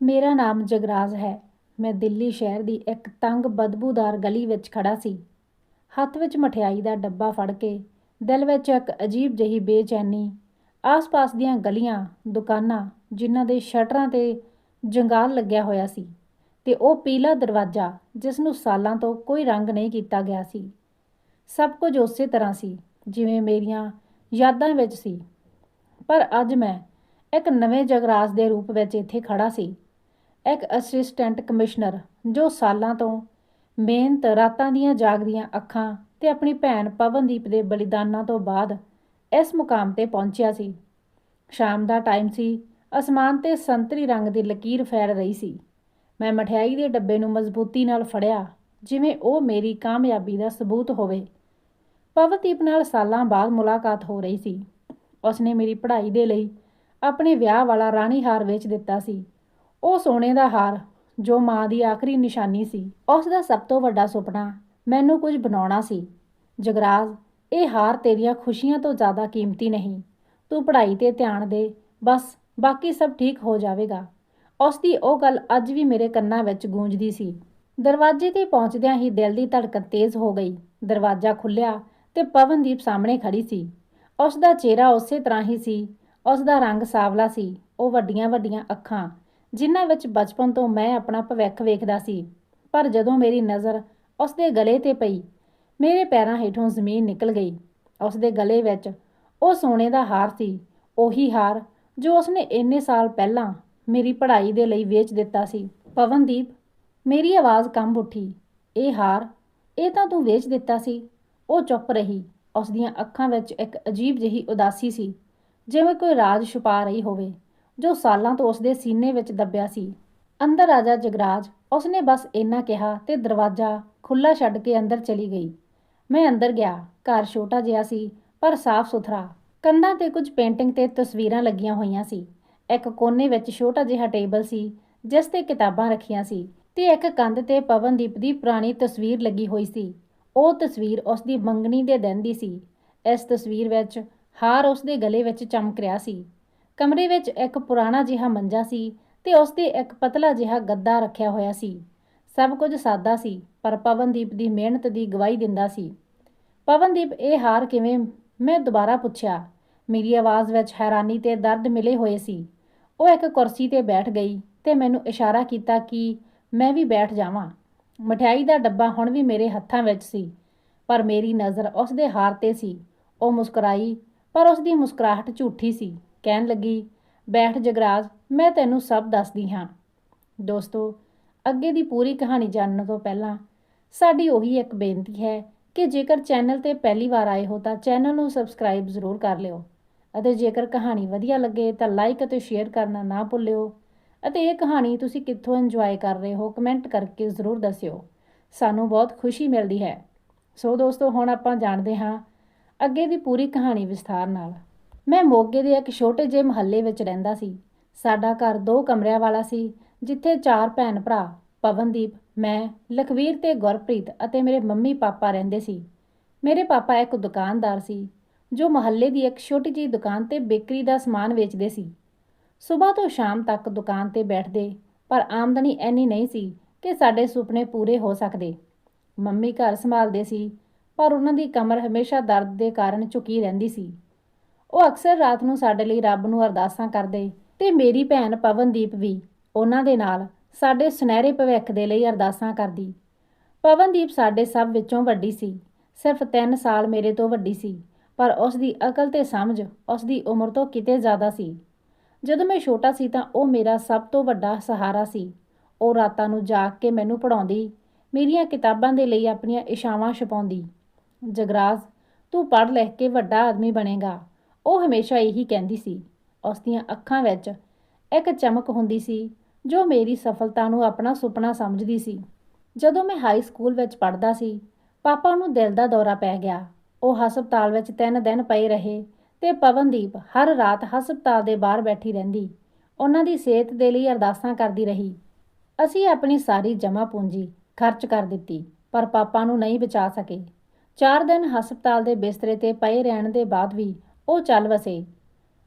ਮੇਰਾ ਨਾਮ ਜਗਰਾਜ ਹੈ। ਮੈਂ ਦਿੱਲੀ ਸ਼ਹਿਰ ਦੀ ਇੱਕ ਤੰਗ ਬਦਬੂਦਾਰ ਗਲੀ ਵਿੱਚ ਖੜਾ ਸੀ। ਹੱਥ ਵਿੱਚ ਮਠਿਆਈ ਦਾ ਡੱਬਾ ਫੜ ਕੇ, ਦਿਲ ਵਿੱਚ ਇੱਕ ਅਜੀਬ ਜਿਹੀ ਬੇਚੈਨੀ, ਆਸ-ਪਾਸ ਦੀਆਂ ਗਲੀਆਂ, ਦੁਕਾਨਾਂ, ਜਿਨ੍ਹਾਂ ਦੇ ਸ਼ਟਰਾਂ ਤੇ ਜੰਗਾਲ ਲੱਗਿਆ ਹੋਇਆ ਸੀ ਤੇ ਉਹ ਪੀਲਾ ਦਰਵਾਜ਼ਾ, ਜਿਸ ਨੂੰ ਸਾਲਾਂ ਤੋਂ ਕੋਈ ਰੰਗ ਨਹੀਂ ਕੀਤਾ ਗਿਆ ਸੀ। ਸਭ ਕੁਝ ਉਸੇ ਤਰ੍ਹਾਂ ਸੀ, ਜਿਵੇਂ ਮੇਰੀਆਂ ਯਾਦਾਂ ਵਿੱਚ ਸੀ। ਪਰ ਅੱਜ ਮੈਂ ਇੱਕ ਨਵੇਂ ਜਗਰਾਜ ਦੇ ਰੂਪ ਵਿੱਚ ਇੱਥੇ ਖੜਾ ਸੀ। ਇੱਕ ਅਸਿਸਟੈਂਟ ਕਮਿਸ਼ਨਰ ਜੋ ਸਾਲਾਂ ਤੋਂ ਮਿਹਨਤ, ਰਾਤਾਂ ਦੀਆਂ ਜਾਗਦੀਆਂ ਅੱਖਾਂ ਤੇ ਆਪਣੀ ਭੈਣ ਪਵਨਦੀਪ ਦੇ ਬਲੀਦਾਨਾਂ ਤੋਂ ਬਾਅਦ ਇਸ ਮੁਕਾਮ ਤੇ ਪਹੁੰਚਿਆ ਸੀ। ਸ਼ਾਮ ਦਾ ਟਾਈਮ ਸੀ। ਅਸਮਾਨ ਤੇ ਸੰਤਰੀ ਰੰਗ ਦੀ ਲਕੀਰ ਫੈਲ ਰਹੀ ਸੀ। ਮੈਂ ਮਠਿਆਈ ਦੇ ਡੱਬੇ ਨੂੰ ਮਜ਼ਬੂਤੀ ਨਾਲ ਫੜਿਆ, ਜਿਵੇਂ ਉਹ ਮੇਰੀ ਕਾਮਯਾਬੀ ਦਾ ਸਬੂਤ ਹੋਵੇ। ਪਵਨਦੀਪ ਨਾਲ ਸਾਲਾਂ ਬਾਅਦ ਮੁਲਾਕਾਤ ਹੋ ਰਹੀ ਸੀ। ਉਸਨੇ ਮੇਰੀ ਪੜ੍ਹਾਈ ਦੇ ਲਈ ਆਪਣੇ ਵਿਆਹ ਵਾਲਾ ਰਾਣੀ ਹਾਰ ਵੇਚ ਦਿੱਤਾ ਸੀ। ਉਹ ਸੋਨੇ ਦਾ ਹਾਰ, ਜੋ ਮਾਂ ਦੀ ਆਖਰੀ ਨਿਸ਼ਾਨੀ ਸੀ, ਉਸ ਦਾ ਸਭ ਤੋਂ ਵੱਡਾ ਸੁਪਨਾ ਮੈਨੂੰ ਕੁਝ ਬਣਾਉਣਾ ਸੀ। ਜਗਰਾਜ, ਇਹ ਹਾਰ ਤੇਰੀਆਂ ਖੁਸ਼ੀਆਂ ਤੋਂ ਜ਼ਿਆਦਾ ਕੀਮਤੀ ਨਹੀਂ। ਤੂੰ ਪੜ੍ਹਾਈ ਤੇ ਧਿਆਨ ਦੇ, ਬਸ ਬਾਕੀ ਸਭ ਠੀਕ ਹੋ ਜਾਵੇਗਾ। ਉਸ ਦੀ ਉਹ ਗੱਲ ਅੱਜ ਵੀ ਮੇਰੇ ਕੰਨਾਂ ਵਿੱਚ ਗੂੰਜਦੀ ਸੀ। ਦਰਵਾਜ਼ੇ ਤੇ ਪਹੁੰਚਦਿਆਂ ਹੀ ਦਿਲ ਦੀ ਧੜਕਨ ਤੇਜ਼ ਹੋ ਗਈ। ਦਰਵਾਜ਼ਾ ਖੁੱਲਿਆ ਤੇ ਪਵਨਦੀਪ ਸਾਹਮਣੇ ਖੜੀ ਸੀ। ਉਸ ਦਾ ਚਿਹਰਾ ਉਸੇ ਤਰ੍ਹਾਂ ਹੀ ਸੀ। ਉਸ ਦਾ ਰੰਗ ਸਾਵਲਾ ਸੀ। ਉਹ ਵੱਡੀਆਂ ਵੱਡੀਆਂ ਅੱਖਾਂ ਜਿਨ੍ਹਾਂ ਵਿੱਚ ਬਚਪਨ ਤੋਂ ਮੈਂ ਆਪਣਾ ਭਵਿੱਖ ਵੇਖਦਾ ਸੀ। ਪਰ ਜਦੋਂ ਮੇਰੀ ਨਜ਼ਰ ਉਸ ਦੇ ਗਲੇ ਤੇ ਪਈ, ਮੇਰੇ ਪੈਰਾਂ ਹੇਠੋਂ ਜ਼ਮੀਨ ਨਿਕਲ ਗਈ। ਉਸ ਦੇ ਗਲੇ ਵਿੱਚ ਉਹ ਸੋਨੇ ਦਾ ਹਾਰ ਸੀ। ਉਹੀ ਹਾਰ ਜੋ ਉਸਨੇ ਇੰਨੇ ਸਾਲ ਪਹਿਲਾਂ ਮੇਰੀ ਪੜ੍ਹਾਈ ਦੇ ਲਈ ਵੇਚ ਦਿੱਤਾ ਸੀ। ਪਵਨਦੀਪ, ਮੇਰੀ ਆਵਾਜ਼ ਕੰਬ ਉੱਠੀ। ਇਹ ਹਾਰ, ਇਹ ਤਾਂ ਤੂੰ ਵੇਚ ਦਿੱਤਾ ਸੀ। ਉਹ ਚੁੱਪ ਰਹੀ। ਉਸ ਦੀਆਂ ਅੱਖਾਂ ਵਿੱਚ ਇੱਕ ਅਜੀਬ ਜਿਹੀ ਉਦਾਸੀ ਸੀ, ਜਿਵੇਂ ਕੋਈ ਰਾਜ ਛੁਪਾ ਰਹੀ ਹੋਵੇ। ਜੋ ਸਾਲਾਂ ਤੋਂ ਉਸਦੇ ਸੀਨੇ ਵਿੱਚ ਦੱਬਿਆ ਸੀ। ਅੰਦਰ ਰਾਜਾ ਜਗਰਾਜ, ਉਸਨੇ ਬਸ ਇੰਨਾ ਕਿਹਾ ਤੇ ਦਰਵਾਜ਼ਾ ਖੁੱਲਾ ਛੱਡ ਕੇ ਅੰਦਰ ਚਲੀ ਗਈ। ਮੈਂ ਅੰਦਰ ਗਿਆ, ਘਰ ਛੋਟਾ ਜਿਹਾ ਸੀ, ਪਰ ਸਾਫ਼ ਸੁਥਰਾ। ਕੰਧਾਂ ਤੇ ਕੁਝ ਪੇਂਟਿੰਗ ਤੇ ਤਸਵੀਰਾਂ ਲੱਗੀਆਂ ਹੋਈਆਂ ਸੀ। ਇੱਕ ਕੋਨੇ ਵਿੱਚ ਛੋਟਾ ਜਿਹਾ ਟੇਬਲ ਸੀ, ਜਿਸ ਤੇ ਕਿਤਾਬਾਂ ਰੱਖੀਆਂ ਸੀ ਤੇ ਇੱਕ ਕੰਧ ਤੇ ਪਵਨਦੀਪ ਦੀ ਪੁਰਾਣੀ ਤਸਵੀਰ ਲੱਗੀ ਹੋਈ ਸੀ। ਉਹ ਤਸਵੀਰ ਉਸ ਦੀ ਮੰਗਣੀ ਦੇ ਦਿਨ ਦੀ ਸੀ। ਇਸ ਤਸਵੀਰ ਵਿੱਚ ਹਾਰ ਉਸ ਦੇ ਗਲੇ ਵਿੱਚ ਚਮਕ ਰਿਹਾ ਸੀ। ਕਮਰੇ ਵਿੱਚ ਇੱਕ ਪੁਰਾਣਾ ਜਿਹਾ ਮੰਜਾ ਸੀ ਤੇ ਉਸ ਤੇ ਇੱਕ ਪਤਲਾ ਜਿਹਾ ਗੱਦਾ ਰੱਖਿਆ ਹੋਇਆ ਸੀ। ਸਭ ਕੁਝ ਸਾਦਾ ਸੀ, ਪਰ ਪਵਨਦੀਪ ਦੀ ਮਿਹਨਤ ਦੀ ਗਵਾਹੀ ਦਿੰਦਾ ਸੀ। ਪਵਨਦੀਪ, ਇਹ ਹਾਰ ਕਿਵੇਂ? ਮੈਂ ਦੁਬਾਰਾ ਪੁੱਛਿਆ। ਮੇਰੀ ਆਵਾਜ਼ ਵਿੱਚ ਹੈਰਾਨੀ ਤੇ ਦਰਦ ਮਿਲੇ ਹੋਏ ਸੀ। ਉਹ ਇੱਕ ਕੁਰਸੀ ਤੇ ਬੈਠ ਗਈ ਤੇ ਮੈਨੂੰ ਇਸ਼ਾਰਾ ਕੀਤਾ ਕਿ ਮੈਂ ਵੀ ਬੈਠ ਜਾਵਾਂ। ਮਠਿਆਈ ਦਾ ਡੱਬਾ ਹੁਣ ਵੀ ਮੇਰੇ ਹੱਥਾਂ ਵਿੱਚ ਸੀ, ਪਰ ਮੇਰੀ ਨਜ਼ਰ ਉਸ ਦੇ ਹਾਰ ਤੇ ਸੀ। ਉਹ ਮੁਸਕਰਾਈ, ਪਰ ਉਸ ਦੀ ਮੁਸਕਰਾਹਟ ਝੂਠੀ ਸੀ। ਕਹਿਣ ਲੱਗੀ, ਬੈਠ ਜਗਰਾਜ, ਮੈਂ ਤੈਨੂੰ ਸਭ ਦੱਸਦੀ ਹਾਂ। ਦੋਸਤੋ, ਅੱਗੇ ਦੀ ਪੂਰੀ ਕਹਾਣੀ ਜਾਣਨ ਤੋਂ ਪਹਿਲਾਂ ਸਾਡੀ ਉਹੀ ਇੱਕ ਬੇਨਤੀ ਹੈ ਕਿ ਜੇਕਰ ਚੈਨਲ ਤੇ ਪਹਿਲੀ ਵਾਰ ਆਏ ਹੋ ਤਾਂ ਚੈਨਲ ਨੂੰ ਸਬਸਕ੍ਰਾਈਬ ਜ਼ਰੂਰ ਕਰ ਲਿਓ ਅਤੇ ਜੇਕਰ ਕਹਾਣੀ ਵਧੀਆ ਲੱਗੇ ਤਾਂ ਲਾਈਕ ਅਤੇ ਸ਼ੇਅਰ ਕਰਨਾ ਨਾ ਭੁੱਲਿਓ ਅਤੇ ਇਹ ਕਹਾਣੀ ਤੁਸੀਂ ਕਿੱਥੋਂ ਇੰਜੋਏ ਕਰ ਰਹੇ ਹੋ ਕਮੈਂਟ ਕਰਕੇ ਜ਼ਰੂਰ ਦੱਸਿਓ। ਸਾਨੂੰ ਬਹੁਤ ਖੁਸ਼ੀ ਮਿਲਦੀ ਹੈ। ਸੋ ਦੋਸਤੋ, ਹੁਣ ਆਪਾਂ ਜਾਣਦੇ ਹਾਂ ਅੱਗੇ ਦੀ ਪੂਰੀ ਕਹਾਣੀ ਵਿਸਥਾਰ ਨਾਲ। ਮੈਂ ਮੋਗੇ ਦੇ ਇੱਕ ਛੋਟੇ ਜਿਹੇ ਮਹੱਲੇ ਵਿੱਚ ਰਹਿੰਦਾ ਸੀ। ਸਾਡਾ ਘਰ ਦੋ ਕਮਰਿਆਂ ਵਾਲਾ ਸੀ, ਜਿੱਥੇ ਚਾਰ ਭੈਣ ਭਰਾ, ਪਵਨਦੀਪ, ਮੈਂ, ਲਖਵੀਰ ਤੇ ਗੁਰਪ੍ਰੀਤ ਅਤੇ ਮੇਰੇ ਮੰਮੀ ਪਾਪਾ ਰਹਿੰਦੇ ਸੀ। ਮੇਰੇ ਪਾਪਾ ਇੱਕ ਦੁਕਾਨਦਾਰ ਸੀ, ਜੋ ਮਹੱਲੇ ਦੀ ਇੱਕ ਛੋਟੀ ਜਿਹੀ ਦੁਕਾਨ ਤੇ ਬੇਕਰੀ ਦਾ ਸਮਾਨ ਵੇਚਦੇ ਸੀ। ਸਵੇਰ ਤੋਂ ਸ਼ਾਮ ਤੱਕ ਦੁਕਾਨ ਤੇ ਬੈਠਦੇ, ਪਰ ਆਮਦਨੀ ਐਨੀ ਨਹੀਂ ਸੀ ਕਿ ਸਾਡੇ ਸੁਪਨੇ ਪੂਰੇ ਹੋ ਸਕਦੇ। ਮੰਮੀ ਘਰ ਸੰਭਾਲਦੇ ਸੀ, ਪਰ ਉਹਨਾਂ ਦੀ ਕਮਰ ਹਮੇਸ਼ਾ ਦਰਦ ਦੇ ਕਾਰਨ ਝੁਕੀ ਰਹਿੰਦੀ ਸੀ। ਉਹ ਅਕਸਰ ਰਾਤ ਨੂੰ ਸਾਡੇ ਲਈ ਰੱਬ ਨੂੰ ਅਰਦਾਸਾਂ ਕਰਦੇ ਤੇ ਮੇਰੀ ਭੈਣ ਪਵਨਦੀਪ ਵੀ ਉਹਨਾਂ ਦੇ ਨਾਲ ਸਾਡੇ ਸੁਨਹਿਰੇ ਭਵਿੱਖ ਦੇ ਲਈ ਅਰਦਾਸਾਂ ਕਰਦੀ ਪਵਨਦੀਪ ਸਾਡੇ ਸਭ ਵਿੱਚੋਂ ਵੱਡੀ ਸੀ। ਸਿਰਫ 3 ਸਾਲ ਮੇਰੇ ਤੋਂ ਵੱਡੀ ਸੀ, ਪਰ ਉਸ ਦੀ ਅਕਲ ਤੇ ਸਮਝ ਉਸ ਦੀ ਉਮਰ ਤੋਂ ਕਿਤੇ ਜ਼ਿਆਦਾ ਸੀ। ਜਦੋਂ ਮੈਂ ਛੋਟਾ ਸੀ ਤਾਂ ਉਹ ਮੇਰਾ ਸਭ ਤੋਂ ਵੱਡਾ ਸਹਾਰਾ ਸੀ। ਉਹ ਰਾਤਾਂ ਨੂੰ ਜਾਗ ਕੇ ਮੈਨੂੰ ਪੜਾਉਂਦੀ ਮੇਰੀਆਂ ਕਿਤਾਬਾਂ ਦੇ ਲਈ ਆਪਣੀਆਂ ਇਸ਼ਾਵਾਂ ਛਪਾਉਂਦੀ ਜਗਰਾਜ, ਤੂੰ ਪੜ੍ਹ ਲਿਖ ਕੇ ਵੱਡਾ ਆਦਮੀ ਬਣੇਗਾ। ਉਹ ਹਮੇਸ਼ਾ ਇਹੀ ਕਹਿੰਦੀ ਸੀ ਉਸ ਦੀਆਂ ਅੱਖਾਂ ਵਿੱਚ ਇੱਕ ਚਮਕ ਹੁੰਦੀ ਸੀ, ਜੋ ਮੇਰੀ ਸਫਲਤਾ ਨੂੰ ਆਪਣਾ ਸੁਪਨਾ ਸਮਝਦੀ ਸੀ। ਜਦੋਂ ਮੈਂ ਹਾਈ ਸਕੂਲ ਵਿੱਚ ਪੜ੍ਹਦਾ ਸੀ, ਪਾਪਾ ਨੂੰ ਦਿਲ ਦਾ ਦੌਰਾ ਪੈ ਗਿਆ। ਉਹ ਹਸਪਤਾਲ ਵਿੱਚ 3 ਦਿਨ ਪਏ ਰਹੇ ਤੇ ਪਵਨਦੀਪ ਹਰ ਰਾਤ ਹਸਪਤਾਲ ਦੇ ਬਾਹਰ ਬੈਠੀ ਰਹਿੰਦੀ। ਉਹਨਾਂ ਦੀ ਸਿਹਤ ਦੇ ਲਈ ਅਰਦਾਸਾਂ ਕਰਦੀ ਰਹੀ। ਅਸੀਂ ਆਪਣੀ ਸਾਰੀ ਜਮ੍ਹਾਂ ਪੂੰਜੀ ਖਰਚ ਕਰ ਦਿੱਤੀ, ਪਰ ਪਾਪਾ ਨੂੰ ਨਹੀਂ ਬਚਾ ਸਕੇ। 4 ਦਿਨ ਹਸਪਤਾਲ ਦੇ ਬਿਸਤਰੇ ਤੇ ਪਏ ਰਹਿਣ ਦੇ ਬਾਅਦ ਵੀ ਉਹ ਚੱਲ ਵਸੇ।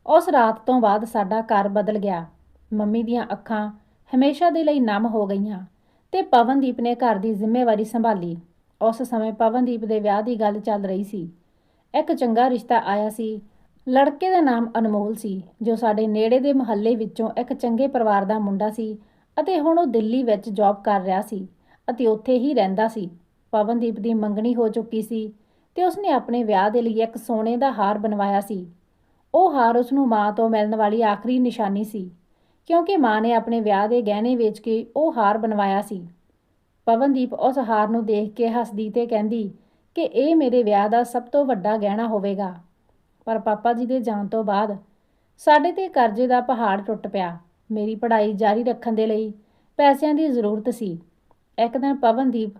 ਉਸ ਰਾਤ ਤੋਂ ਬਾਅਦ ਸਾਡਾ ਘਰ ਬਦਲ ਗਿਆ। ਮੰਮੀ ਦੀਆਂ ਅੱਖਾਂ ਹਮੇਸ਼ਾ ਦੇ ਲਈ ਨਮ ਹੋ ਗਈਆਂ ਤੇ ਪਵਨਦੀਪ ਨੇ ਘਰ ਦੀ ਜ਼ਿੰਮੇਵਾਰੀ ਸੰਭਾਲੀ। ਉਸ ਸਮੇਂ ਪਵਨਦੀਪ ਦੇ ਵਿਆਹ ਦੀ ਗੱਲ ਚੱਲ ਰਹੀ ਸੀ। ਇੱਕ ਚੰਗਾ ਰਿਸ਼ਤਾ ਆਇਆ ਸੀ। ਲੜਕੇ ਦਾ ਨਾਮ ਅਨਮੋਲ ਸੀ, ਜੋ ਸਾਡੇ ਨੇੜੇ ਦੇ ਮੁਹੱਲੇ ਵਿੱਚੋਂ ਇੱਕ ਚੰਗੇ ਪਰਿਵਾਰ ਦਾ ਮੁੰਡਾ ਸੀ ਅਤੇ ਹੁਣ ਉਹ ਦਿੱਲੀ ਵਿੱਚ ਜੌਬ ਕਰ ਰਿਹਾ ਸੀ ਅਤੇ ਉੱਥੇ ਹੀ ਰਹਿੰਦਾ ਸੀ। ਪਵਨਦੀਪ ਦੀ ਮੰਗਣੀ ਹੋ ਚੁੱਕੀ ਸੀ ਤੇ ਉਸਨੇ ਆਪਣੇ ਵਿਆਹ ਦੇ ਲਈ ਇੱਕ ਸੋਨੇ ਦਾ ਹਾਰ ਬਣਵਾਇਆ ਸੀ। ਉਹ ਹਾਰ ਉਸ ਨੂੰ ਮਾਂ ਤੋਂ ਮਿਲਣ ਵਾਲੀ ਆਖਰੀ ਨਿਸ਼ਾਨੀ ਸੀ, ਕਿਉਂਕਿ ਮਾਂ ਨੇ ਆਪਣੇ ਵਿਆਹ ਦੇ ਗਹਿਣੇ ਵੇਚ ਕੇ ਉਹ ਹਾਰ ਬਣਵਾਇਆ ਸੀ। ਪਵਨਦੀਪ ਉਸ ਹਾਰ ਨੂੰ ਦੇਖ ਕੇ ਹੱਸਦੀ ਤੇ ਕਹਿੰਦੀ ਕਿ ਇਹ ਮੇਰੇ ਵਿਆਹ ਦਾ ਸਭ ਤੋਂ ਵੱਡਾ ਗਹਿਣਾ ਹੋਵੇਗਾ। ਪਰ ਪਾਪਾ ਜੀ ਦੇ ਜਾਣ ਤੋਂ ਬਾਅਦ ਸਾਡੇ ਤੇ ਕਰਜ਼ੇ ਦਾ ਪਹਾੜ ਟੁੱਟ ਪਿਆ। ਮੇਰੀ ਪੜ੍ਹਾਈ ਜਾਰੀ ਰੱਖਣ ਦੇ ਲਈ ਪੈਸਿਆਂ ਦੀ ਜ਼ਰੂਰਤ ਸੀ। ਇੱਕ ਦਿਨ ਪਵਨਦੀਪ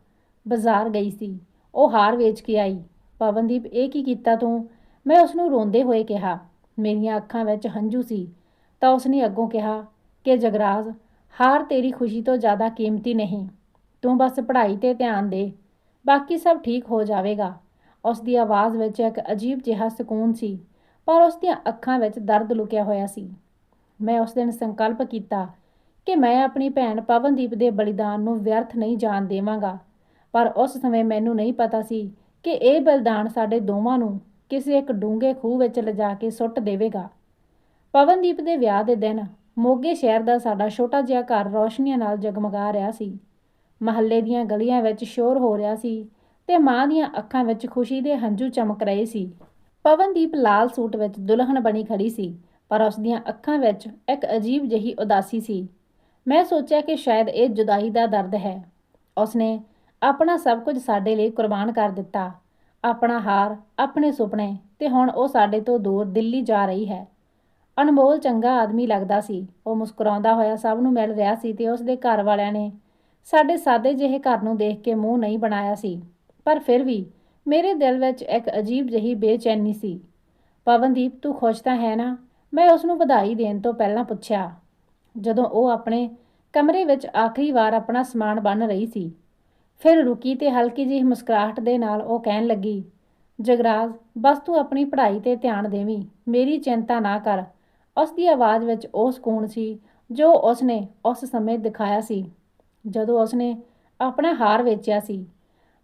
ਬਾਜ਼ਾਰ ਗਈ ਸੀ। ਉਹ ਹਾਰ ਵੇਚ ਕੇ ਆਈ। ਪਵਨਦੀਪ, ਇਹ ਕੀ ਕੀਤਾ ਤੂੰ? ਮੈਂ ਉਸ ਨੂੰ ਰੋਂਦੇ ਹੋਏ ਕਿਹਾ, ਮੇਰੀਆਂ ਅੱਖਾਂ ਵਿੱਚ ਹੰਝੂ ਸੀ। ਤਾਂ ਉਸਨੇ ਅੱਗੋਂ ਕਿਹਾ, ਕਿ ਜਗਰਾਜ, ਹਾਰ ਤੇਰੀ ਖੁਸ਼ੀ ਤੋਂ ਜ਼ਿਆਦਾ ਕੀਮਤੀ ਨਹੀਂ। ਤੂੰ ਬਸ ਪੜ੍ਹਾਈ ਤੇ ਧਿਆਨ ਦੇ, ਬਾਕੀ ਸਭ ਠੀਕ ਹੋ ਜਾਵੇਗਾ। ਉਸ ਦੀ ਆਵਾਜ਼ ਵਿੱਚ ਇੱਕ ਅਜੀਬ ਜਿਹਾ ਸਕੂਨ ਸੀ, ਪਰ ਉਸ ਦੀਆਂ ਅੱਖਾਂ ਵਿੱਚ ਦਰਦ ਲੁਕਿਆ ਹੋਇਆ ਸੀ। ਮੈਂ ਉਸ ਦਿਨ ਸੰਕਲਪ ਕੀਤਾ ਕਿ ਮੈਂ ਆਪਣੀ ਭੈਣ ਪਵਨਦੀਪ ਦੇ ਬਲੀਦਾਨ ਨੂੰ ਵਿਅਰਥ ਨਹੀਂ ਜਾਣ ਦੇਵਾਂਗਾ, ਪਰ ਉਸ ਸਮੇਂ ਮੈਨੂੰ ਨਹੀਂ ਪਤਾ ਸੀ ਕਿ ਇਹ ਬਲੀਦਾਨ ਸਾਡੇ ਦੋਵਾਂ ਨੂੰ ਕਿਸੇ ਇੱਕ ਡੂੰਘੇ ਖੂਹ ਵਿੱਚ ਲਿਜਾ ਕੇ ਸੁੱਟ ਦੇਵੇਗਾ। ਪਵਨਦੀਪ ਦੇ ਵਿਆਹ ਦੇ ਦਿਨ ਮੋਗੇ ਸ਼ਹਿਰ ਦਾ ਸਾਡਾ ਛੋਟਾ ਜਿਹਾ ਘਰ ਰੌਸ਼ਨੀਆਂ ਨਾਲ ਜਗਮਗਾ ਰਿਹਾ ਸੀ। ਮਹੱਲੇ ਦੀਆਂ ਗਲੀਆਂ ਵਿੱਚ ਸ਼ੋਰ ਹੋ ਰਿਹਾ ਸੀ ਤੇ ਮਾਂ ਦੀਆਂ ਅੱਖਾਂ ਵਿੱਚ ਖੁਸ਼ੀ ਦੇ ਹੰਝੂ ਚਮਕ ਰਹੇ ਸੀ। ਪਵਨਦੀਪ ਲਾਲ ਸੂਟ ਵਿੱਚ ਦੁਲਹਨ ਬਣੀ ਖੜੀ ਸੀ, ਪਰ ਉਸ ਦੀਆਂ ਅੱਖਾਂ ਵਿੱਚ ਇੱਕ ਅਜੀਬ ਜਿਹੀ ਉਦਾਸੀ ਸੀ। ਮੈਂ ਸੋਚਿਆ ਕਿ ਸ਼ਾਇਦ ਇਹ ਜੁਦਾਈ ਦਾ ਦਰਦ ਹੈ। ਉਸਨੇ ਆਪਣਾ ਸਭ ਕੁਝ ਸਾਡੇ ਲਈ ਕੁਰਬਾਨ ਕਰ ਦਿੱਤਾ। ਆਪਣਾ ਹਾਰ, ਆਪਣੇ ਸੁਪਨੇ ਤੇ ਹੁਣ ਉਹ ਸਾਡੇ ਤੋਂ ਦੂਰ ਦਿੱਲੀ ਜਾ ਰਹੀ ਹੈ। ਅਨਮੋਲ ਚੰਗਾ ਆਦਮੀ ਲੱਗਦਾ ਸੀ। ਉਹ ਮੁਸਕਰਾਉਂਦਾ ਹੋਇਆ ਸਭ ਨੂੰ ਮਿਲ ਰਿਹਾ ਸੀ ਤੇ ਉਸ ਦੇ ਘਰ ਵਾਲਿਆਂ ਨੇ ਸਾਡੇ ਸਾਦੇ ਜਿਹੇ ਘਰ ਨੂੰ ਦੇਖ ਕੇ ਮੂੰਹ ਨਹੀਂ ਬਣਾਇਆ ਸੀ। ਪਰ ਫਿਰ ਵੀ ਮੇਰੇ ਦਿਲ ਵਿੱਚ ਇੱਕ ਅਜੀਬ ਜਿਹੀ ਬੇਚੈਨੀ ਸੀ। ਪਵਨਦੀਪ, ਤੂੰ ਖੁਸ਼ ਤਾਂ ਹੈ ਨਾ? ਮੈਂ ਉਸ ਨੂੰ ਵਧਾਈ ਦੇਣ ਤੋਂ ਪਹਿਲਾਂ ਪੁੱਛਿਆ। ਜਦੋਂ ਉਹ ਆਪਣੇ ਕਮਰੇ ਵਿੱਚ ਆਖਰੀ ਵਾਰ ਆਪਣਾ ਸਮਾਨ ਬੰਨ ਰਹੀ ਸੀ ਫਿਰ ਰੁਕੀ ਤੇ ਹਲਕੀ ਜਿਹੀ ਮੁਸਕਰਾਹਟ ਦੇ ਨਾਲ ਉਹ ਕਹਿਣ ਲੱਗੀ, ਜਗਰਾਜ, ਬਸ ਤੂੰ ਆਪਣੀ ਪੜ੍ਹਾਈ ਤੇ ਧਿਆਨ ਦੇਵੀਂ, ਮੇਰੀ ਚਿੰਤਾ ਨਾ ਕਰ। ਉਸ ਦੀ ਆਵਾਜ਼ ਵਿੱਚ ਉਹ ਸਕੂਨ ਸੀ, ਜੋ ਉਸਨੇ ਉਸ ਸਮੇਂ ਦਿਖਾਇਆ ਸੀ, ਜਦੋਂ ਉਸਨੇ ਆਪਣਾ ਹਾਰ ਵੇਚਿਆ ਸੀ।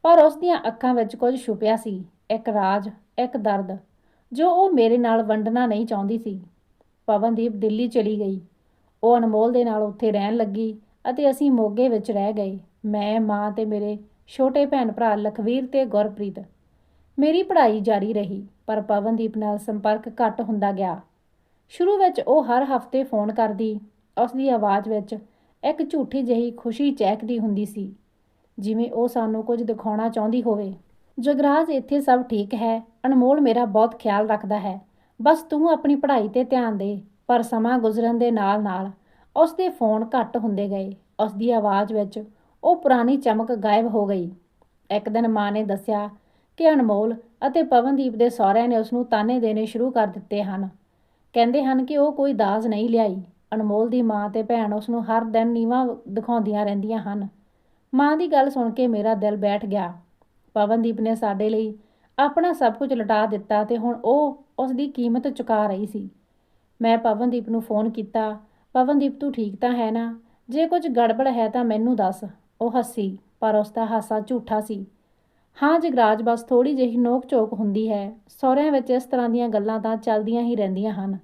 ਪਰ ਉਸ ਦੀਆਂ ਅੱਖਾਂ ਵਿੱਚ ਕੁਝ ਛੁਪਿਆ ਸੀ, ਇੱਕ ਰਾਜ, ਇੱਕ ਦਰਦ, ਜੋ ਉਹ ਮੇਰੇ ਨਾਲ ਵੰਡਣਾ ਨਹੀਂ ਚਾਹੁੰਦੀ ਸੀ। ਪਵਨਦੀਪ ਦਿੱਲੀ ਚਲੀ ਗਈ। ਉਹ ਅਨਮੋਲ ਦੇ ਨਾਲ ਉੱਥੇ ਰਹਿਣ ਲੱਗੀ ਅਤੇ ਅਸੀਂ ਮੋਗੇ ਵਿੱਚ ਰਹਿ ਗਏ। ਮੈਂ, ਮਾਂ ਤੇ ਮੇਰੇ ਛੋਟੇ ਭੈਣ ਭਰਾ ਲਖਵੀਰ ਤੇ ਗੁਰਪ੍ਰੀਤ। ਮੇਰੀ ਪੜ੍ਹਾਈ ਜਾਰੀ ਰਹੀ, ਪਰ ਪਵਨਦੀਪ ਨਾਲ ਸੰਪਰਕ ਘੱਟ ਹੁੰਦਾ ਗਿਆ। ਸ਼ੁਰੂ ਵਿੱਚ ਉਹ ਹਰ ਹਫ਼ਤੇ ਫੋਨ ਕਰਦੀ ਉਸ ਦੀ ਆਵਾਜ਼ ਵਿੱਚ ਇੱਕ ਝੂਠੀ ਜਿਹੀ ਖੁਸ਼ੀ ਚਹਿਕਦੀ ਹੁੰਦੀ ਸੀ, ਜਿਵੇਂ ਉਹ ਸਾਨੂੰ ਕੁਝ ਦਿਖਾਉਣਾ ਚਾਹੁੰਦੀ ਹੋਵੇ। ਜਗਰਾਜ, ਇੱਥੇ ਸਭ ਠੀਕ ਹੈ, ਅਨਮੋਲ ਮੇਰਾ ਬਹੁਤ ਖਿਆਲ ਰੱਖਦਾ ਹੈ। ਬਸ ਤੂੰ ਆਪਣੀ ਪੜ੍ਹਾਈ ਤੇ ਧਿਆਨ ਦੇ, ਪਰ ਸਮਾਂ ਗੁਜ਼ਰਨ ਦੇ ਨਾਲ-ਨਾਲ ਉਸ ਦੇ ਫੋਨ ਘੱਟ ਹੁੰਦੇ ਗਏ। ਉਸ ਦੀ ਆਵਾਜ਼ ਵਿੱਚ ਉਹ ਪੁਰਾਣੀ ਚਮਕ ਗਾਇਬ ਹੋ ਗਈ। ਇੱਕ ਦਿਨ ਮਾਂ ਨੇ ਦੱਸਿਆ ਕਿ ਅਨਮੋਲ ਅਤੇ ਪਵਨਦੀਪ ਦੇ ਸਹੁਰਿਆਂ ਨੇ ਉਸ ਨੂੰ ਤਾਨੇ ਦੇਣੇ ਸ਼ੁਰੂ ਕਰ ਦਿੱਤੇ ਹਨ। ਕਹਿੰਦੇ ਹਨ ਕਿ ਉਹ ਕੋਈ ਦਾਜ ਨਹੀਂ ਲਿਆਈ। ਅਨਮੋਲ ਦੀ ਮਾਂ ਤੇ ਭੈਣ ਉਸ ਨੂੰ ਹਰ ਦਿਨ ਨੀਵਾ ਦਿਖਾਉਂਦੀਆਂ ਰਹਿੰਦੀਆਂ ਹਨ। ਮਾਂ ਦੀ ਗੱਲ ਸੁਣ ਕੇ ਮੇਰਾ ਦਿਲ ਬੈਠ ਗਿਆ। ਪਵਨਦੀਪ ਨੇ ਸਾਡੇ ਲਈ ਆਪਣਾ ਸਭ ਕੁਝ ਲਟਾ ਦਿੱਤਾ ਤੇ ਹੁਣ ਉਹ ਉਸ ਦੀ ਕੀਮਤ ਚੁਕਾ ਰਹੀ ਸੀ। ਮੈਂ ਪਵਨਦੀਪ ਨੂੰ ਫੋਨ ਕੀਤਾ, ਪਵਨਦੀਪ, ਤੂੰ ਠੀਕ ਤਾਂ ਹੈ ਨਾ? ਜੇ ਕੁਝ ਗੜਬੜ ਹੈ ਤਾਂ ਮੈਨੂੰ ਦੱਸ। ਉਹ ਹੱਸੀ, ਪਰ ਉਸ ਦਾ ਹਾਸਾ ਝੂਠਾ ਸੀ। ਹਾਂ, ਜਗਰਾਜ, ਬਸ ਥੋੜੀ ਜਿਹੀ ਨੋਕ ਝੋਕ ਹੁੰਦੀ ਹੈ। ਸਹੁਰਿਆਂ ਵਿੱਚ ਇਸ ਤਰ੍ਹਾਂ ਦੀਆਂ ਗੱਲਾਂ ਤਾਂ ਚੱਲਦੀਆਂ ਹੀ ਰਹਿੰਦੀਆਂ ਹਨ।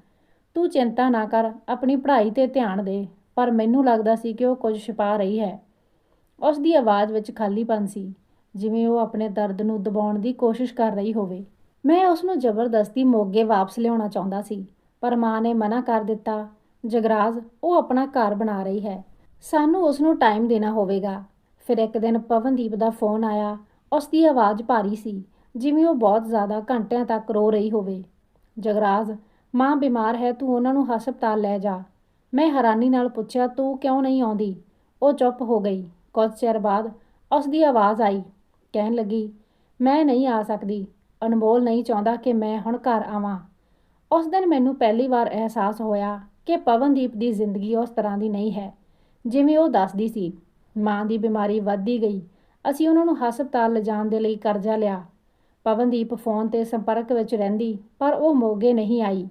ਤੂੰ ਚਿੰਤਾ ਨਾ ਕਰ, ਆਪਣੀ ਪੜ੍ਹਾਈ ਤੇ ਧਿਆਨ ਦੇ, ਪਰ ਮੈਨੂੰ ਲੱਗਦਾ ਸੀ ਕਿ ਉਹ ਕੁਝ ਛੁਪਾ ਰਹੀ ਹੈ। ਉਸ ਦੀ ਆਵਾਜ਼ ਵਿੱਚ ਖਾਲੀਪਨ ਸੀ, ਜਿਵੇਂ ਉਹ ਆਪਣੇ ਦਰਦ ਨੂੰ ਦਬਾਉਣ ਦੀ ਕੋਸ਼ਿਸ਼ ਕਰ ਰਹੀ ਹੋਵੇ। ਮੈਂ ਉਸ ਨੂੰ ਜ਼ਬਰਦਸਤੀ ਮੋਗੇ ਵਾਪਸ ਲਿਆਉਣਾ ਚਾਹੁੰਦਾ ਸੀ, ਪਰ ਮਾਂ ਨੇ ਮਨਾ ਕਰ ਦਿੱਤਾ, ਜਗਰਾਜ, ਉਹ ਆਪਣਾ ਘਰ ਬਣਾ ਰਹੀ ਹੈ। ਸਾਨੂੰ ਉਸ ਨੂੰ ਟਾਈਮ ਦੇਣਾ ਹੋਵੇਗਾ। ਫਿਰ ਇੱਕ ਦਿਨ ਪਵਨਦੀਪ ਦਾ ਫੋਨ ਆਇਆ। ਉਸ ਦੀ ਆਵਾਜ਼ ਭਾਰੀ ਸੀ, ਜਿਵੇਂ ਉਹ ਬਹੁਤ ਜ਼ਿਆਦਾ ਘੰਟਿਆਂ ਤੱਕ ਰੋ ਰਹੀ ਹੋਵੇ। ਜਗਰਾਜ, ਮਾਂ ਬਿਮਾਰ ਹੈ, ਤੂੰ ਉਹਨਾਂ ਨੂੰ ਹਸਪਤਾਲ ਲੈ ਜਾ। ਮੈਂ ਹੈਰਾਨੀ ਨਾਲ ਪੁੱਛਿਆ, ਤੂੰ ਕਿਉਂ ਨਹੀਂ ਆਉਂਦੀ? ਉਹ ਚੁੱਪ ਹੋ ਗਈ। ਕੁਝ ਚਿਰ ਬਾਅਦ ਉਸ ਦੀ ਆਵਾਜ਼ ਆਈ। ਕਹਿਣ ਲੱਗੀ, ਮੈਂ ਨਹੀਂ ਆ ਸਕਦੀ। ਅਨਮੋਲ ਨਹੀਂ ਚਾਹੁੰਦਾ ਕਿ ਮੈਂ ਹੁਣ ਘਰ ਆਵਾਂ। ਉਸ ਦਿਨ ਮੈਨੂੰ ਪਹਿਲੀ ਵਾਰ ਅਹਿਸਾਸ ਹੋਇਆ ਕਿ ਪਵਨਦੀਪ ਦੀ ਜ਼ਿੰਦਗੀ ਉਸ ਤਰ੍ਹਾਂ ਦੀ ਨਹੀਂ ਹੈ। ਜਿਵੇਂ ਉਹ ਦੱਸਦੀ ਸੀ, ਮਾਂ ਦੀ ਬਿਮਾਰੀ ਵੱਧਦੀ ਗਈ, ਅਸੀਂ ਉਹਨਾਂ ਨੂੰ ਹਸਪਤਾਲ ਲਿਜਾਣ ਦੇ ਲਈ ਕਰਜ਼ਾ ਲਿਆ। ਪਵਨਦੀਪ ਫੋਨ ਤੇ ਸੰਪਰਕ ਵਿੱਚ ਰਹਿੰਦੀ, ਪਰ ਉਹ ਮੋਗੇ ਨਹੀਂ ਆਈ।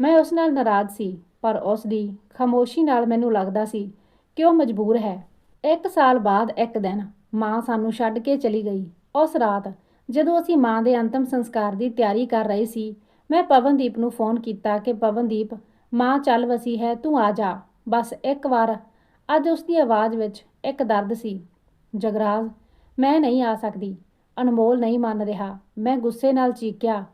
ਮੈਂ ਉਸ ਨਾਲ ਨਾਰਾਜ਼ ਸੀ, ਪਰ ਉਸ ਦੀ ਖਾਮੋਸ਼ੀ ਨਾਲ ਮੈਨੂੰ ਲੱਗਦਾ ਸੀ ਕਿ ਉਹ ਮਜਬੂਰ ਹੈ। ਇੱਕ ਸਾਲ ਬਾਅਦ ਇੱਕ ਦਿਨ ਮਾਂ ਸਾਨੂੰ ਛੱਡ ਕੇ ਚਲੀ ਗਈ। ਉਸ ਰਾਤ ਜਦੋਂ ਅਸੀਂ ਮਾਂ ਦੇ ਅੰਤਮ ਸੰਸਕਾਰ ਦੀ ਤਿਆਰੀ ਕਰ ਰਹੇ ਸੀ, ਮੈਂ ਪਵਨਦੀਪ ਨੂੰ ਫੋਨ ਕੀਤਾ ਕਿ, ਪਵਨਦੀਪ, ਮਾਂ ਚੱਲ ਵਸੀ ਹੈ, ਤੂੰ ਆ ਜਾ। ਬਸ ਇੱਕ ਵਾਰ ਅੱਜ ਉਸ ਦੀ ਆਵਾਜ਼ ਵਿੱਚ ਇੱਕ ਦਰਦ ਸੀ। ਜਗਰਾਜ, ਮੈਂ ਨਹੀਂ ਆ ਸਕਦੀ। ਅਨਮੋਲ ਨਹੀਂ ਮੰਨ ਰਿਹਾ। ਮੈਂ ਗੁੱਸੇ ਨਾਲ ਚੀਕਿਆ।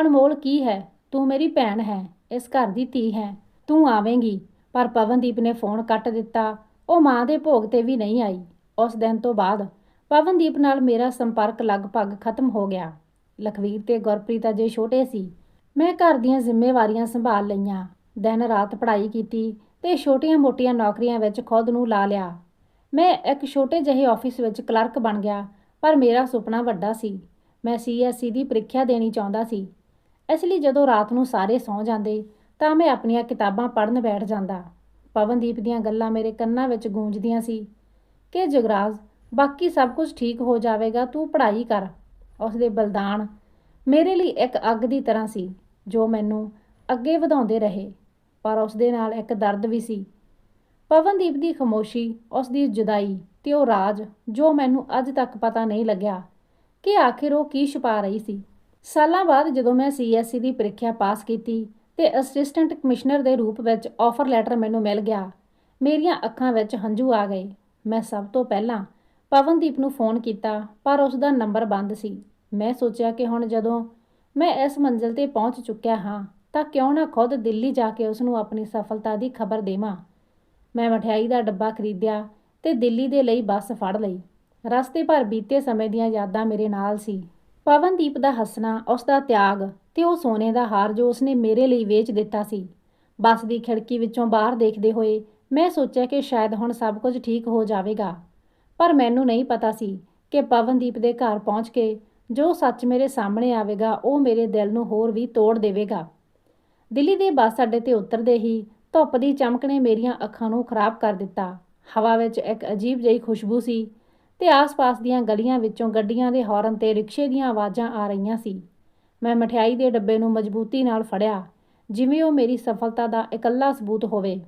ਅਨਮੋਲ, ਕੀ ਹੈ? ਤੂੰ ਮੇਰੀ ਭੈਣ ਹੈ। ਇਸ ਘਰ ਦੀ ਧੀ ਹੈ। ਤੂੰ ਆਵੇਂਗੀ। ਪਰ ਪਵਨਦੀਪ ਨੇ ਫੋਨ ਕੱਟ ਦਿੱਤਾ। ਉਹ ਮਾਂ ਦੇ ਭੋਗ ਤੇ ਵੀ ਨਹੀਂ ਆਈ। ਉਸ ਦਿਨ ਤੋਂ ਬਾਅਦ ਪਵਨਦੀਪ ਨਾਲ ਮੇਰਾ ਸੰਪਰਕ ਲਗਭਗ ਖਤਮ ਹੋ ਗਿਆ। ਲਖਵੀਰ ਤੇ ਗੁਰਪ੍ਰੀਤ ਅਜੇ ਛੋਟੇ ਸੀ। ਮੈਂ ਘਰ ਦੀਆਂ ਜ਼ਿੰਮੇਵਾਰੀਆਂ ਸੰਭਾਲ ਲਈਆਂ। ਦਿਨ ਰਾਤ ਪੜ੍ਹਾਈ ਕੀਤੀ। ਤੇ ਛੋਟੀਆਂ-ਮੋਟੀਆਂ ਨੌਕਰੀਆਂ ਵਿੱਚ ਖੁਦ ਨੂੰ ਲਾ ਲਿਆ। ਮੈਂ ਇੱਕ ਛੋਟੇ ਜਿਹੇ ਆਫਿਸ ਵਿੱਚ ਕਲਰਕ ਬਣ ਗਿਆ, ਪਰ ਮੇਰਾ ਸੁਪਨਾ ਵੱਡਾ ਸੀ। ਮੈਂ ਸੀਐਸਸੀ ਦੀ ਪ੍ਰੀਖਿਆ ਦੇਣੀ ਚਾਹੁੰਦਾ ਸੀ। ਇਸ ਲਈ ਜਦੋਂ ਰਾਤ ਨੂੰ ਸਾਰੇ ਸੌਂ ਜਾਂਦੇ, ਤਾਂ ਮੈਂ ਆਪਣੀਆਂ ਕਿਤਾਬਾਂ ਪੜ੍ਹਨ ਬੈਠ ਜਾਂਦਾ। ਪਵਨਦੀਪ ਦੀਆਂ ਗੱਲਾਂ ਮੇਰੇ ਕੰਨਾਂ ਵਿੱਚ ਗੂੰਜਦੀਆਂ ਸੀ ਕਿ, ਜਗਰਾਜ, ਬਾਕੀ ਸਭ ਕੁਝ ਠੀਕ ਹੋ ਜਾਵੇਗਾ, ਤੂੰ ਪੜ੍ਹਾਈ ਕਰ। ਉਸ ਦੇ ਬਲਿਦਾਨ ਮੇਰੇ ਲਈ ਇੱਕ ਅੱਗ ਦੀ ਤਰ੍ਹਾਂ ਸੀ, ਜੋ ਮੈਨੂੰ ਅੱਗੇ ਵਧਾਉਂਦੇ ਰਹੇ। ਪਰ ਉਸ ਦੇ ਨਾਲ ਇੱਕ ਦਰਦ ਵੀ ਸੀ। ਪਵਨਦੀਪ ਦੀ ਖਮੋਸ਼ੀ ਉਸ ਦੀ ਜੁਦਾਈ ਤੇ ਉਹ ਰਾਜ, ਜੋ ਮੈਨੂੰ ਅੱਜ ਤੱਕ ਪਤਾ ਨਹੀਂ ਲੱਗਿਆ ਕਿ ਆਖਿਰ ਉਹ ਕੀ ਛੁਪਾ ਰਹੀ ਸੀ। ਸਾਲਾਂ ਬਾਅਦ ਜਦੋਂ ਮੈਂ ਸੀਐਸਸੀ ਦੀ ਪ੍ਰੀਖਿਆ ਪਾਸ ਕੀਤੀ ਤੇ ਅਸਿਸਟੈਂਟ ਕਮਿਸ਼ਨਰ ਦੇ ਰੂਪ ਵਿੱਚ ਆਫਰ ਲੈਟਰ ਮੈਨੂੰ ਮਿਲ ਗਿਆ, ਮੇਰੀਆਂ ਅੱਖਾਂ ਵਿੱਚ ਹੰਝੂ ਆ ਗਏ। ਮੈਂ ਸਭ ਤੋਂ ਪਹਿਲਾਂ ਪਵਨਦੀਪ ਨੂੰ ਫੋਨ ਕੀਤਾ, ਪਰ ਉਸ ਦਾ ਨੰਬਰ ਬੰਦ ਸੀ। ਮੈਂ ਸੋਚਿਆ ਕਿ ਹੁਣ ਜਦੋਂ ਮੈਂ ਇਸ ਮੰਜ਼ਿਲ ਤੇ ਪਹੁੰਚ ਚੁੱਕਿਆ ਹਾਂ ਤਾਂ ਕਿਉਂ ਨਾ ਖੁਦ ਦਿੱਲੀ ਜਾ ਕੇ ਉਸ ਨੂੰ ਆਪਣੀ ਸਫਲਤਾ ਦੀ ਖਬਰ ਦੇਵਾਂ? ਮੈਂ ਮਠਿਆਈ ਦਾ ਡੱਬਾ ਖਰੀਦਿਆ ਤੇ ਦਿੱਲੀ ਦੇ ਲਈ ਬੱਸ ਫੜ ਲਈ। ਰਸਤੇ ਭਰ ਬੀਤੇ ਸਮੇਂ ਦੀਆਂ ਯਾਦਾਂ ਮੇਰੇ ਨਾਲ ਸੀ। ਪਵਨਦੀਪ ਦਾ ਹੱਸਣਾ ਉਸ ਦਾ ਤਿਆਗ ਤੇ ਉਹ ਸੋਨੇ ਦਾ ਹਾਰ ਜੋ ਉਸਨੇ ਮੇਰੇ ਲਈ ਵੇਚ ਦਿੱਤਾ ਸੀ। ਬੱਸ ਦੀ ਖਿੜਕੀ ਵਿੱਚੋਂ ਬਾਹਰ ਦੇਖਦੇ ਹੋਏ ਮੈਂ ਸੋਚਿਆ ਕਿ ਸ਼ਾਇਦ ਹੁਣ ਸਭ ਕੁਝ ਠੀਕ ਹੋ ਜਾਵੇਗਾ। ਪਰ ਮੈਨੂੰ ਨਹੀਂ ਪਤਾ ਸੀ ਕਿ ਪਵਨਦੀਪ ਦੇ ਘਰ ਪਹੁੰਚ ਕੇ ਜੋ ਸੱਚ ਮੇਰੇ ਸਾਹਮਣੇ ਆਵੇਗਾ, ਉਹ ਮੇਰੇ ਦਿਲ ਨੂੰ ਹੋਰ ਵੀ ਤੋੜ ਦੇਵੇਗਾ। ਦਿੱਲੀ ਦੇ ਬੱਸ ਅੱਡੇ ਤੇ ਉਤਰਦੇ ਹੀ ਧੁੱਪ ਦੀ ਚਮਕ ਨੇ ਮੇਰੀਆਂ ਅੱਖਾਂ ਨੂੰ ਖਰਾਬ ਕਰ ਦਿੱਤਾ। ਹਵਾ ਵਿੱਚ ਇੱਕ ਅਜੀਬ ਜਿਹੀ ਖੁਸ਼ਬੂ ਸੀ ਤੇ ਆਸ-ਪਾਸ ਦੀਆਂ ਗਲੀਆਂ ਵਿੱਚੋਂ ਗੱਡੀਆਂ ਦੇ ਹਾਰਨ ਤੇ ਰਿਕਸ਼ੇ ਦੀਆਂ ਆਵਾਜ਼ਾਂ ਆ ਰਹੀਆਂ ਸੀ। ਮੈਂ ਮਠਿਆਈ ਦੇ ਡੱਬੇ ਨੂੰ ਮਜ਼ਬੂਤੀ ਨਾਲ ਫੜਿਆ, ਜਿਵੇਂ ਉਹ ਮੇਰੀ ਸਫਲਤਾ ਦਾ ਇਕੱਲਾ ਸਬੂਤ ਹੋਵੇ।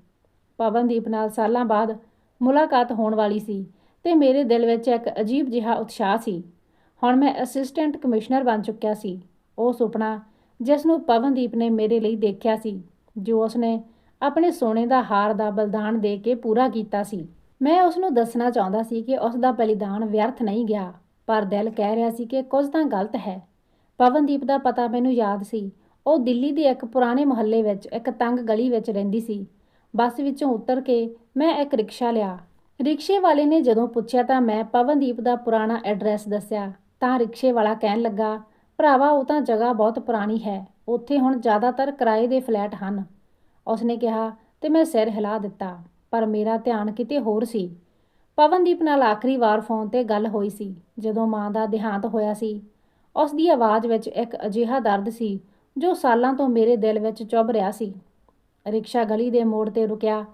ਪਵਨਦੀਪ ਨਾਲ ਸਾਲਾਂ ਬਾਅਦ ਮੁਲਾਕਾਤ ਹੋਣ ਵਾਲੀ ਸੀ ਤੇ ਮੇਰੇ ਦਿਲ ਵਿੱਚ ਇੱਕ ਅਜੀਬ ਜਿਹਾ ਉਤਸ਼ਾਹ ਸੀ। ਹੁਣ ਮੈਂ ਅਸਿਸਟੈਂਟ ਕਮਿਸ਼ਨਰ ਬਣ ਚੁੱਕਿਆ ਸੀ। ਉਹ ਸੁਪਨਾ ਜਿਸ ਨੂੰ ਪਵਨਦੀਪ ਨੇ ਮੇਰੇ ਲਈ ਦੇਖਿਆ ਸੀ, ਜੋ ਉਸਨੇ ਆਪਣੇ ਸੋਨੇ ਦਾ ਹਾਰ ਦਾ ਬਲਿਦਾਨ ਦੇ ਕੇ ਪੂਰਾ ਕੀਤਾ ਸੀ। ਮੈਂ ਉਸ ਨੂੰ ਦੱਸਣਾ ਚਾਹੁੰਦਾ ਸੀ ਕਿ ਉਸ ਦਾ ਬਲੀਦਾਨ ਵਿਅਰਥ ਨਹੀਂ ਗਿਆ, ਪਰ ਦਿਲ ਕਹਿ ਰਿਹਾ ਸੀ ਕਿ ਕੁਝ ਤਾਂ ਗਲਤ ਹੈ। ਪਵਨਦੀਪ ਦਾ ਪਤਾ ਮੈਨੂੰ ਯਾਦ ਸੀ। ਉਹ ਦਿੱਲੀ ਦੇ ਇੱਕ ਪੁਰਾਣੇ ਮੁਹੱਲੇ ਵਿੱਚ ਇੱਕ ਤੰਗ ਗਲੀ ਵਿੱਚ ਰਹਿੰਦੀ ਸੀ। ਬੱਸ ਵਿੱਚੋਂ ਉਤਰ ਕੇ ਮੈਂ ਇੱਕ ਰਿਕਸ਼ਾ ਲਿਆ। ਰਿਕਸ਼ੇ ਵਾਲੇ ਨੇ ਜਦੋਂ ਪੁੱਛਿਆ ਤਾਂ ਮੈਂ ਪਵਨਦੀਪ ਦਾ ਪੁਰਾਣਾ ਐਡਰੈਸ ਦੱਸਿਆ। ਤਾਂ ਰਿਕਸ਼ੇ ਵਾਲਾ ਕਹਿਣ ਲੱਗਾ ਭਰਾਵਾ, ਉਹ ਤਾਂ ਜਗ੍ਹਾ ਬਹੁਤ ਪੁਰਾਣੀ ਹੈ। ਉੱਥੇ ਹੁਣ ਜ਼ਿਆਦਾਤਰ ਕਿਰਾਏ ਦੇ ਫਲੈਟ ਹਨ। ਉਸਨੇ ਕਿਹਾ, ਤੇ ਮੈਂ ਸਿਰ ਹਿਲਾ ਦਿੱਤਾ, ਪਰ ਮੇਰਾ ਧਿਆਨ ਕਿਤੇ ਹੋਰ ਸੀ। ਪਵਨਦੀਪ ਨਾਲ ਆਖਰੀ ਵਾਰ ਫੋਨ ਤੇ ਗੱਲ ਹੋਈ ਸੀ, ਜਦੋਂ ਮਾਂ ਦਾ ਦੇਹਾਂਤ ਹੋਇਆ ਸੀ। ਉਸ ਦੀ ਆਵਾਜ਼ ਵਿੱਚ ਇੱਕ ਅਜਿਹਾ ਦਰਦ ਸੀ, ਜੋ ਸਾਲਾਂ ਤੋਂ ਮੇਰੇ ਦਿਲ ਵਿੱਚ ਚੁੱਭ ਰਿਹਾ ਸੀ। ਰਿਕਸ਼ਾ ਗਲੀ ਦੇ ਮੋੜ ਤੇ ਰੁਕਿਆ।